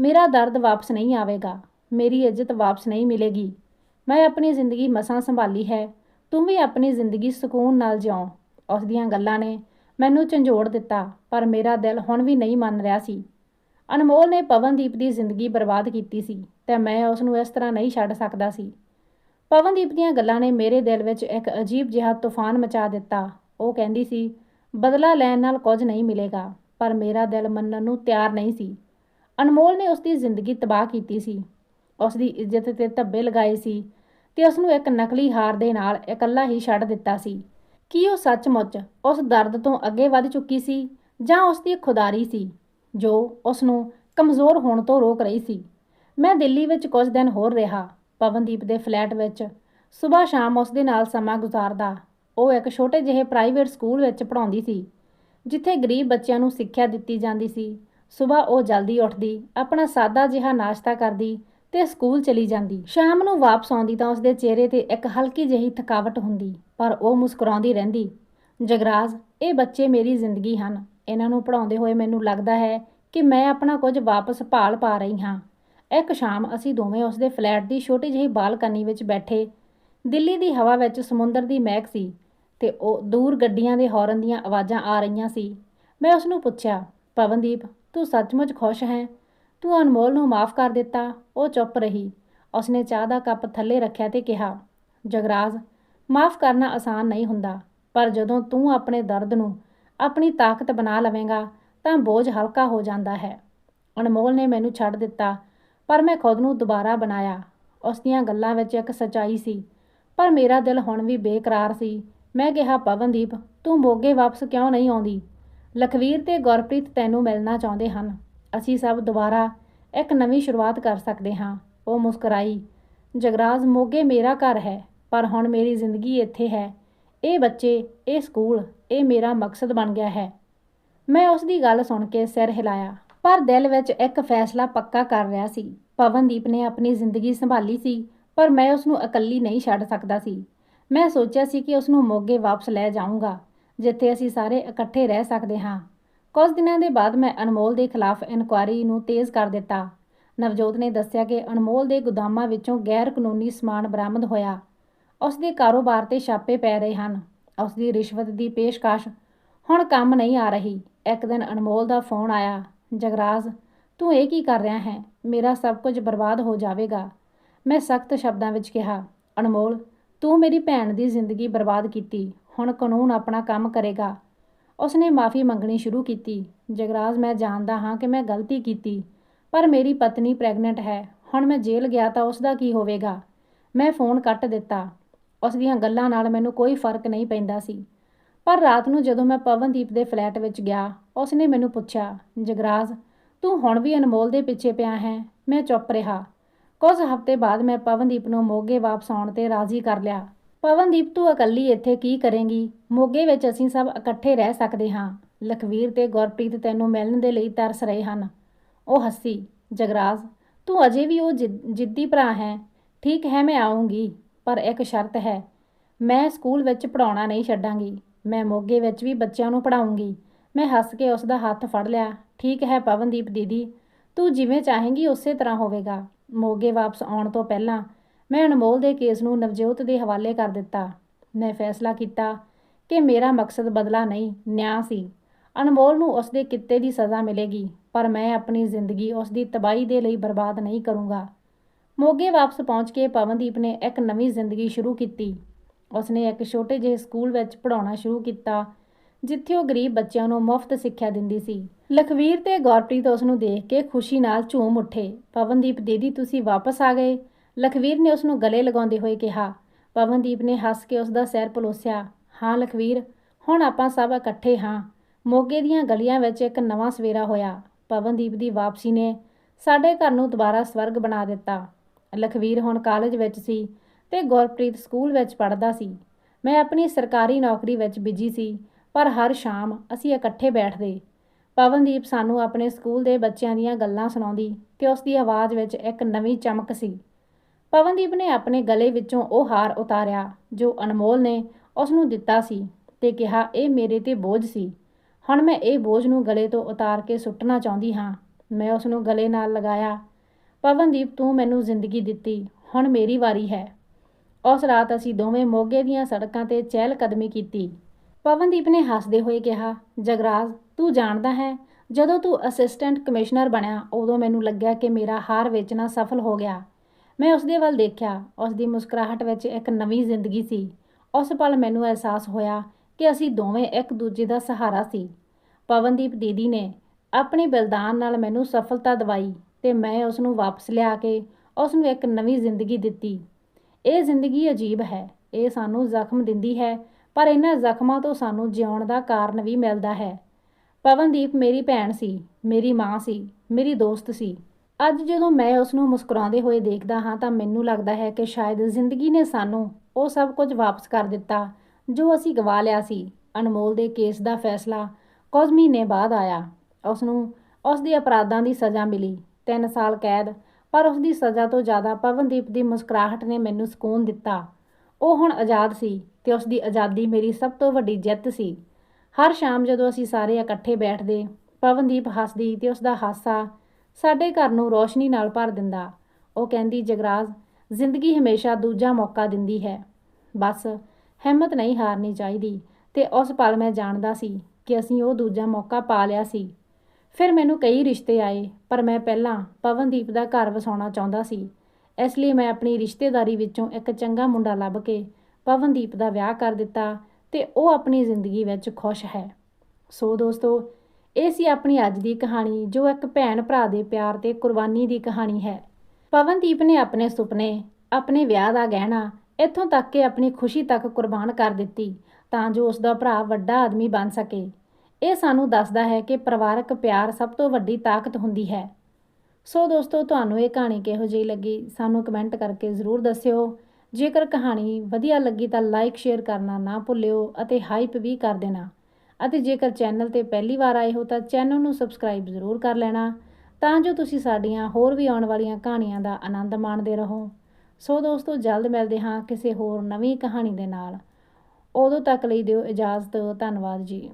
ਮੇਰਾ ਦਰਦ ਵਾਪਸ ਨਹੀਂ ਆਵੇਗਾ। ਮੇਰੀ ਇੱਜ਼ਤ ਵਾਪਸ ਨਹੀਂ ਮਿਲੇਗੀ। ਮੈਂ ਆਪਣੀ ਜ਼ਿੰਦਗੀ ਮਸਾਂ ਸੰਭਾਲੀ ਹੈ। ਤੂੰ ਵੀ ਆਪਣੀ ਜ਼ਿੰਦਗੀ ਸਕੂਨ ਨਾਲ ਜਿਉਂ। ਉਸ ਦੀਆਂ ਗੱਲਾਂ ਨੇ ਮੈਨੂੰ ਝੰਜੋੜ ਦਿੱਤਾ, ਪਰ ਮੇਰਾ ਦਿਲ ਹੁਣ ਵੀ ਨਹੀਂ ਮੰਨ ਰਿਹਾ ਸੀ। ਅਨਮੋਲ ਨੇ ਪਵਨਦੀਪ ਦੀ ਜ਼ਿੰਦਗੀ ਬਰਬਾਦ ਕੀਤੀ ਸੀ ਤੇ ਮੈਂ ਉਸ ਨੂੰ ਇਸ ਤਰ੍ਹਾਂ ਨਹੀਂ ਛੱਡ ਸਕਦਾ ਸੀ। ਪਵਨਦੀਪ ਦੀਆਂ ਗੱਲਾਂ ਨੇ ਮੇਰੇ ਦਿਲ ਵਿੱਚ ਇੱਕ ਅਜੀਬ ਜਿਹਾ ਤੂਫਾਨ ਮਚਾ ਦਿੱਤਾ। ਉਹ ਕਹਿੰਦੀ ਸੀ, ਬਦਲਾ ਲੈਣ ਨਾਲ ਕੁਝ ਨਹੀਂ ਮਿਲੇਗਾ, ਪਰ ਮੇਰਾ ਦਿਲ ਮੰਨਣ ਨੂੰ ਤਿਆਰ ਨਹੀਂ ਸੀ। ਅਨਮੋਲ ਨੇ ਉਸ ਦੀ ਜ਼ਿੰਦਗੀ ਤਬਾਹ ਕੀਤੀ ਸੀ। ਉਸ ਦੀ ਇੱਜ਼ਤ ਤੇ ਧੱਬੇ ਲਗਾਏ ਸੀ ਤੇ ਉਸ ਨੂੰ ਇੱਕ ਨਕਲੀ ਹਾਰ ਦੇ ਨਾਲ ਇਕੱਲਾ ਹੀ ਛੱਡ ਦਿੱਤਾ ਸੀ। ਕੀ ਉਹ ਸੱਚਮੁੱਚ ਉਸ ਦਰਦ ਤੋਂ ਅੱਗੇ ਵੱਧ ਚੁੱਕੀ ਸੀ ਜਾਂ ਉਸ ਦੀ ਖੁਦਾਰੀ ਸੀ? ਜੋ ਉਸ ਨੂੰ ਕਮਜ਼ੋਰ ਹੋਣ ਤੋਂ ਰੋਕ ਰਹੀ ਸੀ। ਮੈਂ ਦਿੱਲੀ ਵਿੱਚ ਕੁਝ ਦਿਨ ਹੋਰ ਰਿਹਾ। ਪਵਨਦੀਪ ਦੇ ਫਲੈਟ ਵਿੱਚ ਸਵੇਰ ਸ਼ਾਮ ਉਸ ਦੇ ਨਾਲ ਸਮਾਂ ਗੁਜ਼ਾਰਦਾ। ਉਹ ਇੱਕ ਛੋਟੇ ਜਿਹੇ ਪ੍ਰਾਈਵੇਟ ਸਕੂਲ ਵਿੱਚ ਪੜ੍ਹਾਉਂਦੀ ਸੀ, ਜਿੱਥੇ ਗਰੀਬ ਬੱਚਿਆਂ ਨੂੰ ਸਿੱਖਿਆ ਦਿੱਤੀ ਜਾਂਦੀ ਸੀ। ਸਵੇਰ ਉਹ ਜਲਦੀ ਉੱਠਦੀ, ਆਪਣਾ ਸਾਦਾ ਜਿਹਾ ਨਾਸ਼ਤਾ ਕਰਦੀ ਤੇ ਸਕੂਲ ਚਲੀ ਜਾਂਦੀ। ਸ਼ਾਮ ਨੂੰ ਵਾਪਸ ਆਉਂਦੀ ਤਾਂ ਉਸਦੇ ਚਿਹਰੇ ਤੇ ਇੱਕ ਹਲਕੀ ਜਿਹੀ ਥਕਾਵਟ ਹੁੰਦੀ, ਪਰ ਉਹ ਮੁਸਕਰਾਉਂਦੀ ਰਹਿੰਦੀ। ਜਗਰਾਜ, ਇਹ ਬੱਚੇ ਮੇਰੀ ਜ਼ਿੰਦਗੀ ਹਨ। ਇਹਨਾਂ ਨੂੰ ਪੜਾਉਂਦੇ ਹੋਏ ਮੈਨੂੰ ਲੱਗਦਾ ਹੈ ਕਿ ਮੈਂ ਆਪਣਾ ਕੁਝ ਵਾਪਸ ਭਾਲ ਪਾ ਰਹੀ ਹਾਂ। ਇੱਕ ਸ਼ਾਮ ਅਸੀਂ ਦੋਵੇਂ ਉਸਦੇ ਫਲੈਟ ਦੀ ਛੋਟੀ ਜਿਹੀ ਬਾਲਕਨੀ ਵਿੱਚ ਬੈਠੇ। ਦਿੱਲੀ ਦੀ ਹਵਾ ਵਿੱਚ ਸਮੁੰਦਰ ਦੀ ਮਹਿਕ ਸੀ ਤੇ ਉਹ ਦੂਰ ਗੱਡੀਆਂ ਦੇ ਹੌਰਨ ਦੀਆਂ ਆਵਾਜ਼ਾਂ ਆ ਰਹੀਆਂ ਸੀ। ਮੈਂ ਉਸ ਨੂੰ ਪੁੱਛਿਆ, ਪਵਨਦੀਪ, ਤੂੰ ਸੱਚਮੁੱਚ ਖੁਸ਼ ਹੈ? ਤੂੰ ਅਨਮੋਲ ਨੂੰ ਮਾਫ ਕਰ ਦਿੱਤਾ? ਉਹ ਚੁੱਪ ਰਹੀ। ਉਸਨੇ ਚਾਹ ਦਾ ਕੱਪ ਥੱਲੇ ਰੱਖਿਆ ਤੇ ਕਿਹਾ, ਜਗਰਾਜ, ਮਾਫ ਕਰਨਾ ਆਸਾਨ ਨਹੀਂ ਹੁੰਦਾ, ਪਰ ਜਦੋਂ ਤੂੰ ਆਪਣੇ ਦਰਦ ਨੂੰ ਆਪਣੀ ਤਾਕਤ ਬਣਾ ਲਵੇਂਗਾ, ਤਾਂ ਬੋਝ ਹਲਕਾ ਹੋ ਜਾਂਦਾ ਹੈ। ਅਨਮੋਲ ਨੇ ਮੈਨੂੰ ਛੱਡ ਦਿੱਤਾ, ਪਰ ਮੈਂ ਖੁਦ ਨੂੰ ਦੁਬਾਰਾ ਬਣਾਇਆ। ਉਸ ਦੀਆਂ ਗੱਲਾਂ ਵਿੱਚ ਇੱਕ ਸਚਾਈ ਸੀ, ਪਰ ਮੇਰਾ ਦਿਲ ਹੁਣ ਵੀ ਬੇਕਰਾਰ ਸੀ। ਮੈਂ ਕਿਹਾ, ਪਵਨਦੀਪ, ਤੂੰ ਮੋਗੇ ਵਾਪਸ ਕਿਉਂ ਨਹੀਂ ਆਉਂਦੀ? ਲਖਵੀਰ ਤੇ ਗੁਰਪ੍ਰੀਤ ਤੈਨੂੰ ਮਿਲਣਾ ਚਾਹੁੰਦੇ ਹਨ। ਅਸੀਂ ਸਭ ਦੁਬਾਰਾ ਇੱਕ ਨਵੀਂ ਸ਼ੁਰੂਆਤ ਕਰ ਸਕਦੇ ਹਾਂ। ਉਹ ਮੁਸਕਰਾਈ, ਜਗਰਾਜ, ਮੋਗੇ ਮੇਰਾ ਘਰ ਹੈ, ਪਰ ਹੁਣ ਮੇਰੀ ਜ਼ਿੰਦਗੀ ਇੱਥੇ ਹੈ। ਇਹ ਬੱਚੇ, ਇਹ ਸਕੂਲ, ਇਹ ਮੇਰਾ ਮਕਸਦ ਬਣ ਗਿਆ ਹੈ। ਮੈਂ ਉਸ ਦੀ ਗੱਲ ਸੁਣ ਕੇ ਸਿਰ ਹਿਲਾਇਆ, ਪਰ ਦਿਲ ਵਿੱਚ ਇੱਕ ਫੈਸਲਾ ਪੱਕਾ ਕਰ ਰਿਹਾ ਸੀ। ਪਵਨਦੀਪ ਨੇ ਆਪਣੀ ਜ਼ਿੰਦਗੀ ਸੰਭਾਲੀ ਸੀ, ਪਰ ਮੈਂ ਉਸ ਨੂੰ ਇਕੱਲੀ ਨਹੀਂ ਛੱਡ ਸਕਦਾ ਸੀ। ਮੈਂ ਸੋਚਿਆ ਸੀ ਕਿ ਉਸ ਨੂੰ ਮੋਗੇ ਵਾਪਸ ਲੈ ਜਾਊਂਗਾ, ਜਿੱਥੇ ਅਸੀਂ ਸਾਰੇ ਇਕੱਠੇ ਰਹਿ ਸਕਦੇ ਹਾਂ। ਕੁਝ ਦਿਨਾਂ ਦੇ ਬਾਅਦ ਮੈਂ ਅਨਮੋਲ ਦੇ ਖਿਲਾਫ ਇਨਕੁਆਇਰੀ ਨੂੰ ਤੇਜ਼ ਕਰ ਦਿੱਤਾ। ਨਵਜੋਤ ਨੇ ਦੱਸਿਆ ਕਿ ਅਨਮੋਲ ਦੇ ਗੋਦਾਮਾਂ ਵਿੱਚੋਂ ਗੈਰ ਕਾਨੂੰਨੀ ਸਮਾਨ ਬਰਾਮਦ ਹੋਇਆ। ਉਸ ਦੇ ਕਾਰੋਬਾਰ ਤੇ ਛਾਪੇ ਪੈ ਰਹੇ ਹਨ। ਉਸ ਦੀ ਰਿਸ਼ਵਤ ਦੀ ਪੇਸ਼ਕਸ਼ ਹੁਣ ਕੰਮ ਨਹੀਂ ਆ ਰਹੀ। ਇੱਕ ਦਿਨ ਅਨਮੋਲ ਦਾ ਫੋਨ ਆਇਆ, ਜਗਰਾਜ, ਤੂੰ ਇਹ ਕੀ ਕਰ ਰਿਹਾ ਹੈ? ਮੇਰਾ ਸਭ ਕੁਝ ਬਰਬਾਦ ਹੋ ਜਾਵੇਗਾ। ਮੈਂ ਸਖਤ ਸ਼ਬਦਾਂ ਵਿੱਚ ਕਿਹਾ, ਅਨਮੋਲ, ਤੂੰ ਮੇਰੀ ਭੈਣ ਦੀ ਜ਼ਿੰਦਗੀ ਬਰਬਾਦ ਕੀਤੀ। ਹੁਣ ਕਾਨੂੰਨ ਆਪਣਾ ਕੰਮ ਕਰੇਗਾ। ਉਸਨੇ ਮਾਫੀ ਮੰਗਣੀ ਸ਼ੁਰੂ ਕੀਤੀ। ਜਗਰਾਜ, ਮੈਂ ਜਾਣਦਾ ਹਾਂ ਕਿ ਮੈਂ ਗਲਤੀ ਕੀਤੀ, ਪਰ ਮੇਰੀ ਪਤਨੀ ਪ੍ਰੈਗਨੈਂਟ ਹੈ। ਹੁਣ ਮੈਂ ਜੇਲ੍ਹ ਗਿਆ ਤਾਂ ਉਸ ਦਾ ਕੀ ਹੋਵੇਗਾ? ਮੈਂ ਫੋਨ ਕੱਟ ਦਿੱਤਾ। ਉਸ ਦੀਆਂ ਗੱਲਾਂ ਨਾਲ ਮੈਨੂੰ ਕੋਈ ਫ਼ਰਕ ਨਹੀਂ ਪੈਂਦਾ ਸੀ। ਪਰ ਰਾਤ ਨੂੰ ਜਦੋਂ ਮੈਂ ਪਵਨਦੀਪ ਦੇ ਫਲੈਟ ਵਿੱਚ ਗਿਆ, ਉਸਨੇ ਮੈਨੂੰ ਪੁੱਛਿਆ, ਜਗਰਾਜ, ਤੂੰ ਹੁਣ ਵੀ ਅਨਮੋਲ ਦੇ ਪਿੱਛੇ ਪਿਆ ਹੈ? ਮੈਂ ਚੁੱਪ ਰਿਹਾ। ਕੁਝ ਹਫ਼ਤੇ ਬਾਅਦ ਮੈਂ ਪਵਨਦੀਪ ਨੂੰ ਮੋਗੇ ਵਾਪਸ ਆਉਣ ਤੇ ਰਾਜ਼ੀ ਕਰ ਲਿਆ। ਪਵਨਦੀਪ, ਤੂੰ ਇਕੱਲੀ ਇੱਥੇ ਕੀ ਕਰੇਂਗੀ? ਮੋਗੇ ਵਿੱਚ ਅਸੀਂ ਸਭ ਇਕੱਠੇ ਰਹਿ ਸਕਦੇ ਹਾਂ। ਲਖਵੀਰ ਤੇ ਗੁਰਪ੍ਰੀਤ ਤੈਨੂੰ ਮਿਲਣ ਦੇ ਲਈ ਤਰਸ ਰਹੇ ਹਨ। ਉਹ ਹੱਸੀ, ਜਗਰਾਜ, ਤੂੰ ਅਜੇ ਵੀ ਉਹ ਜਿ- ਜਿੱਦੀ ਭਰਾ ਹੈ। ਠੀਕ ਹੈ, ਮੈਂ ਆਉਂਗੀ ਪਰ ਇੱਕ ਸ਼ਰਤ ਹੈ, ਮੈਂ ਸਕੂਲ ਵਿੱਚ ਪੜਾਉਣਾ ਨਹੀਂ ਛੱਡਾਂਗੀ। ਮੈਂ ਮੋਗੇ ਵਿੱਚ ਵੀ ਬੱਚਿਆਂ ਨੂੰ ਪੜਾਉਂਗੀ ਮੈਂ ਹੱਸ ਕੇ ਉਸ ਦਾ ਹੱਥ ਫੜ ਲਿਆ। ਠੀਕ ਹੈ ਪਵਨਦੀਪ ਦੀਦੀ, ਤੂੰ ਜਿਵੇਂ ਚਾਹੇਂਗੀ ਉਸੇ ਤਰ੍ਹਾਂ ਹੋਵੇਗਾ। ਮੋਗੇ ਵਾਪਸ ਆਉਣ ਤੋਂ ਪਹਿਲਾਂ ਮੈਂ ਅਨਮੋਲ ਦੇ ਕੇਸ ਨੂੰ ਨਵਜੋਤ ਦੇ ਹਵਾਲੇ ਕਰ ਦਿੱਤਾ। ਮੈਂ ਫੈਸਲਾ ਕੀਤਾ ਕਿ ਮੇਰਾ ਮਕਸਦ ਬਦਲਾ ਨਹੀਂ, ਨਿਆਂ ਸੀ। ਅਨਮੋਲ ਨੂੰ ਉਸ ਦੇ ਕਿੱਤੇ ਦੀ ਸਜ਼ਾ ਮਿਲੇਗੀ, ਪਰ ਮੈਂ ਆਪਣੀ ਜ਼ਿੰਦਗੀ ਉਸ ਦੀ ਤਬਾਹੀ ਦੇ ਲਈ ਬਰਬਾਦ ਨਹੀਂ ਕਰੂੰਗਾ। ਮੋਗੇ ਵਾਪਸ ਪਹੁੰਚ ਕੇ ਪਵਨਦੀਪ ਨੇ ਇੱਕ ਨਵੀਂ ਜ਼ਿੰਦਗੀ ਸ਼ੁਰੂ ਕੀਤੀ। ਉਸਨੇ ਇੱਕ ਛੋਟੇ ਜਿਹੇ ਸਕੂਲ ਵਿੱਚ ਪੜਾਉਣਾ ਸ਼ੁਰੂ ਕੀਤਾ, ਜਿੱਥੇ ਉਹ ਗਰੀਬ ਬੱਚਿਆਂ ਨੂੰ ਮੁਫਤ ਸਿੱਖਿਆ ਦਿੰਦੀ ਸੀ। ਲਖਵੀਰ ਤੇ ਗੌਰਪ੍ਰੀਤ ਉਸ ਨੂੰ ਦੇਖ ਕੇ ਖੁਸ਼ੀ ਨਾਲ ਝੂਮ ਉੱਠੇ। ਪਵਨਦੀਪ, ਦੀਦੀ, ਤੁਸੀਂ ਵਾਪਸ ਆ ਗਏ? ਲਖਵੀਰ ਨੇ ਉਸ ਨੂੰ ਗਲੇ ਲਗਾਉਂਦੇ ਹੋਏ ਕਿਹਾ। ਪਵਨਦੀਪ ਨੇ ਹੱਸ ਕੇ ਉਸ ਦਾ ਸਿਰ ਪਲੋਸਿਆ। ਹਾਂ ਲਖਵੀਰ, ਹੁਣ ਆਪਾਂ ਸਭ ਇਕੱਠੇ ਹਾਂ। ਮੋਗੇ ਦੀਆਂ ਗਲੀਆਂ ਵਿੱਚ ਇੱਕ ਨਵਾਂ ਸਵੇਰਾ ਹੋਇਆ। ਪਵਨਦੀਪ ਦੀ ਵਾਪਸੀ ਨੇ ਸਾਡੇ ਘਰ ਨੂੰ ਦੁਬਾਰਾ ਸਵਰਗ ਬਣਾ ਦਿੱਤਾ। ਲਖਵੀਰ ਹੁਣ ਕਾਲਜ ਵਿੱਚ ਸੀ ਤੇ ਗੁਰਪ੍ਰੀਤ ਸਕੂਲ ਵਿੱਚ ਪੜ੍ਹਦਾ ਸੀ। ਮੈਂ ਆਪਣੀ ਸਰਕਾਰੀ ਨੌਕਰੀ ਵਿੱਚ ਬਿਜ਼ੀ ਸੀ, ਪਰ ਹਰ ਸ਼ਾਮ ਅਸੀਂ ਇਕੱਠੇ ਬੈਠਦੇ। ਪਵਨਦੀਪ ਸਾਨੂੰ ਆਪਣੇ ਸਕੂਲ ਦੇ ਬੱਚਿਆਂ ਦੀਆਂ ਗੱਲਾਂ ਸੁਣਾਉਂਦੀ ਤੇ ਉਸ ਦੀ ਆਵਾਜ਼ ਵਿੱਚ ਇੱਕ ਨਵੀਂ ਚਮਕ ਸੀ। ਪਵਨਦੀਪ ਨੇ ਆਪਣੇ ਗਲੇ ਵਿੱਚੋਂ ਉਹ ਹਾਰ ਉਤਾਰਿਆ ਜੋ ਅਨਮੋਲ ਨੇ ਉਸ ਨੂੰ ਦਿੱਤਾ ਸੀ ਤੇ ਕਿਹਾ, ਇਹ ਮੇਰੇ ਤੇ ਬੋਝ ਸੀ। ਹੁਣ ਮੈਂ ਇਹ ਬੋਝ ਨੂੰ ਗਲੇ ਤੋਂ ਉਤਾਰ ਕੇ ਸੁੱਟਣਾ ਚਾਹੁੰਦੀ ਹਾਂ। ਮੈਂ ਉਸ ਨੂੰ ਗਲੇ ਨਾਲ ਲਗਾਇਆ ਪਵਨਦੀਪ, ਤੂੰ ਮੈਨੂੰ ਜ਼ਿੰਦਗੀ ਦਿੱਤੀ, ਹੁਣ ਮੇਰੀ ਵਾਰੀ ਹੈ। ਉਸ ਰਾਤ ਅਸੀਂ ਦੋਵੇਂ ਮੋਗੇ ਦੀਆਂ ਸੜਕਾਂ ਤੇ ਚਹਿਲ ਕਦਮੀ ਕੀਤੀ। ਪਵਨਦੀਪ ਨੇ ਹੱਸਦੇ ਹੋਏ ਕਿਹਾ, ਜਗਰਾਜ, ਤੂੰ ਜਾਣਦਾ ਹੈ, ਜਦੋਂ ਤੂੰ ਅਸਿਸਟੈਂਟ ਕਮਿਸ਼ਨਰ ਬਣਿਆ, ਉਦੋਂ ਮੈਨੂੰ ਲੱਗਿਆ ਕਿ ਮੇਰਾ ਹਾਰ ਵੇਚਣਾ ਸਫਲ ਹੋ ਗਿਆ। ਮੈਂ ਉਸ ਦੇ ਵੱਲ ਦੇਖਿਆ ਉਸ ਦੀ ਮੁਸਕਰਾਹਟ ਵਿੱਚ ਇੱਕ ਨਵੀਂ ਜ਼ਿੰਦਗੀ ਸੀ। ਉਸ ਪਲ ਮੈਨੂੰ ਅਹਿਸਾਸ ਹੋਇਆ ਕਿ ਅਸੀਂ ਦੋਵੇਂ ਇੱਕ ਦੂਜੇ ਦਾ ਸਹਾਰਾ ਸੀ। ਪਵਨਦੀਪ ਦੀਦੀ ਨੇ ਆਪਣੇ ਬਲਿਦਾਨ ਨਾਲ ਮੈਨੂੰ ਸਫਲਤਾ ਦਿਵਾਈ। ਤੇ ਮੈਂ ਉਸ ਨੂੰ ਵਾਪਸ ਲਿਆ ਕੇ ਉਸ ਨੂੰ ਇੱਕ ਨਵੀਂ ਜ਼ਿੰਦਗੀ ਦਿੱਤੀ। ਇਹ ਜ਼ਿੰਦਗੀ ਅਜੀਬ ਹੈ। ਇਹ ਸਾਨੂੰ ਜ਼ਖਮ ਦਿੰਦੀ ਹੈ, ਪਰ ਇਹਨਾਂ ਜ਼ਖਮਾਂ ਤੋਂ ਸਾਨੂੰ ਜਿਉਣ ਦਾ ਕਾਰਨ ਵੀ ਮਿਲਦਾ ਹੈ। ਪਵਨਦੀਪ ਮੇਰੀ ਭੈਣ ਸੀ, ਮੇਰੀ ਮਾਂ ਸੀ, ਮੇਰੀ ਦੋਸਤ ਸੀ। ਅੱਜ ਜਦੋਂ ਮੈਂ ਉਸ ਨੂੰ ਮੁਸਕਰਾਉਂਦੇ ਹੋਏ ਦੇਖਦਾ ਹਾਂ ਤਾਂ ਮੈਨੂੰ ਲੱਗਦਾ ਹੈ ਕਿ ਸ਼ਾਇਦ ਜ਼ਿੰਦਗੀ ਨੇ ਸਾਨੂੰ ਉਹ ਸਭ ਕੁਝ ਵਾਪਸ ਕਰ ਦਿੱਤਾ, ਜੋ ਅਸੀਂ ਗਵਾ ਲਿਆ ਸੀ। ਅਨਮੋਲ ਦੇ ਕੇਸ ਦਾ ਫੈਸਲਾ ਕੁਝ ਮਹੀਨੇ ਬਾਅਦ ਆਇਆ। ਉਸ ਨੂੰ ਉਸ ਦੇ ਅਪਰਾਧਾਂ ਦੀ ਸਜ਼ਾ ਮਿਲੀ। 3 ਸਾਲ ਕੈਦ, ਪਰ ਉਸ ਦੀ ਸਜ਼ਾ ਤੋਂ ਜ਼ਿਆਦਾ ਪਵਨਦੀਪ ਦੀ ਮੁਸਕਰਾਹਟ ਨੇ ਮੈਨੂੰ ਸਕੂਨ ਦਿੱਤਾ। ਉਹ ਹੁਣ ਆਜ਼ਾਦ ਸੀ ਤੇ ਉਸ ਦੀ ਆਜ਼ਾਦੀ ਮੇਰੀ ਸਭ ਤੋਂ ਵੱਡੀ ਜਿੱਤ ਸੀ। ਹਰ ਸ਼ਾਮ ਜਦੋਂ ਅਸੀਂ ਸਾਰੇ ਇਕੱਠੇ ਬੈਠਦੇ, ਪਵਨਦੀਪ ਹੱਸਦੀ ਤੇ ਉਸ ਦਾ ਹਾਸਾ ਸਾਡੇ ਘਰ ਨੂੰ ਰੋਸ਼ਨੀ ਨਾਲ ਭਰ ਦਿੰਦਾ। ਉਹ ਕਹਿੰਦੀ, ਜਗਰਾਜ, ਜ਼ਿੰਦਗੀ ਹਮੇਸ਼ਾ ਦੂਜਾ ਮੌਕਾ ਦਿੰਦੀ ਹੈ। ਬਸ, ਹਿੰਮਤ ਨਹੀਂ ਹਾਰਨੀ ਚਾਹੀਦੀ ਤੇ ਉਸ ਪਲ ਮੈਂ ਜਾਣਦਾ ਸੀ ਕਿ ਅਸੀਂ ਉਹ ਦੂਜਾ ਮੌਕਾ ਪਾ ਲਿਆ ਸੀ। ਫਿਰ ਮੈਨੂੰ ਕਈ ਰਿਸ਼ਤੇ ਆਏ, ਪਰ ਮੈਂ ਪਹਿਲਾਂ ਪਵਨਦੀਪ ਦਾ ਘਰ ਵਸਾਉਣਾ ਚਾਹੁੰਦਾ ਸੀ। ਇਸ ਲਈ ਮੈਂ ਆਪਣੀ ਰਿਸ਼ਤੇਦਾਰੀ ਵਿੱਚੋਂ ਇੱਕ ਚੰਗਾ ਮੁੰਡਾ ਲੱਭ ਕੇ ਪਵਨਦੀਪ ਦਾ ਵਿਆਹ ਕਰ ਦਿੱਤਾ ਤੇ ਉਹ ਆਪਣੀ ਜ਼ਿੰਦਗੀ ਵਿੱਚ ਖੁਸ਼ ਹੈ। ਸੋ ਦੋਸਤੋ, ਇਹ ਸੀ ਆਪਣੀ ਅੱਜ ਦੀ ਕਹਾਣੀ, ਜੋ ਇੱਕ ਭੈਣ ਭਰਾ ਦੇ ਪਿਆਰ ਤੇ ਕੁਰਬਾਨੀ ਦੀ ਕਹਾਣੀ ਹੈ। ਪਵਨਦੀਪ ਨੇ ਆਪਣੇ ਸੁਪਨੇ, ਆਪਣੇ ਵਿਆਹ ਦਾ ਗਹਿਣਾ ਇੱਥੋਂ ਤੱਕ ਕਿ ਆਪਣੀ ਖੁਸ਼ੀ ਤੱਕ ਕੁਰਬਾਨ ਕਰ ਦਿੱਤੀ ਤਾਂ ਜੋ ਉਸ ਦਾ ਭਰਾ ਵੱਡਾ ਆਦਮੀ ਬਣ ਸਕੇ। ਇਹ ਸਾਨੂੰ ਦੱਸਦਾ ਹੈ ਕਿ ਪਰਿਵਾਰਕ ਪਿਆਰ ਸਭ ਤੋਂ ਵੱਡੀ ਤਾਕਤ ਹੁੰਦੀ ਹੈ। ਸੋ ਦੋਸਤੋ, ਤੁਹਾਨੂੰ ਇਹ ਕਹਾਣੀ ਕਿਹੋ ਜਿਹੀ ਲੱਗੀ? ਸਾਨੂੰ ਕਮੈਂਟ ਕਰਕੇ ਜ਼ਰੂਰ ਦੱਸਿਓ। ਜੇਕਰ ਕਹਾਣੀ ਵਧੀਆ ਲੱਗੀ ਤਾਂ ਲਾਈਕ ਸ਼ੇਅਰ ਕਰਨਾ ਨਾ ਭੁੱਲਿਓ ਅਤੇ ਹਾਈਪ ਵੀ ਕਰ ਦੇਣਾ। ਅਤੇ ਜੇਕਰ ਚੈਨਲ ਤੇ ਪਹਿਲੀ ਵਾਰ ਆਏ ਹੋ ਤਾਂ ਚੈਨਲ ਨੂੰ ਸਬਸਕ੍ਰਾਈਬ ਜ਼ਰੂਰ ਕਰ ਲੈਣਾ। ਤਾਂ ਜੋ ਤੁਸੀਂ ਸਾਡੀਆਂ ਹੋਰ ਵੀ ਆਉਣ ਵਾਲੀਆਂ ਕਹਾਣੀਆਂ ਦਾ ਆਨੰਦ ਮਾਣਦੇ ਰਹੋ। ਸੋ ਦੋਸਤੋ, ਜਲਦ ਮਿਲਦੇ ਹਾਂ ਕਿਸੇ ਹੋਰ ਨਵੀਂ ਕਹਾਣੀ ਦੇ ਨਾਲ। ਉਦੋਂ ਤੱਕ ਲਈ ਦਿਓ ਇਜਾਜ਼ਤ। ਧੰਨਵਾਦ ਜੀ।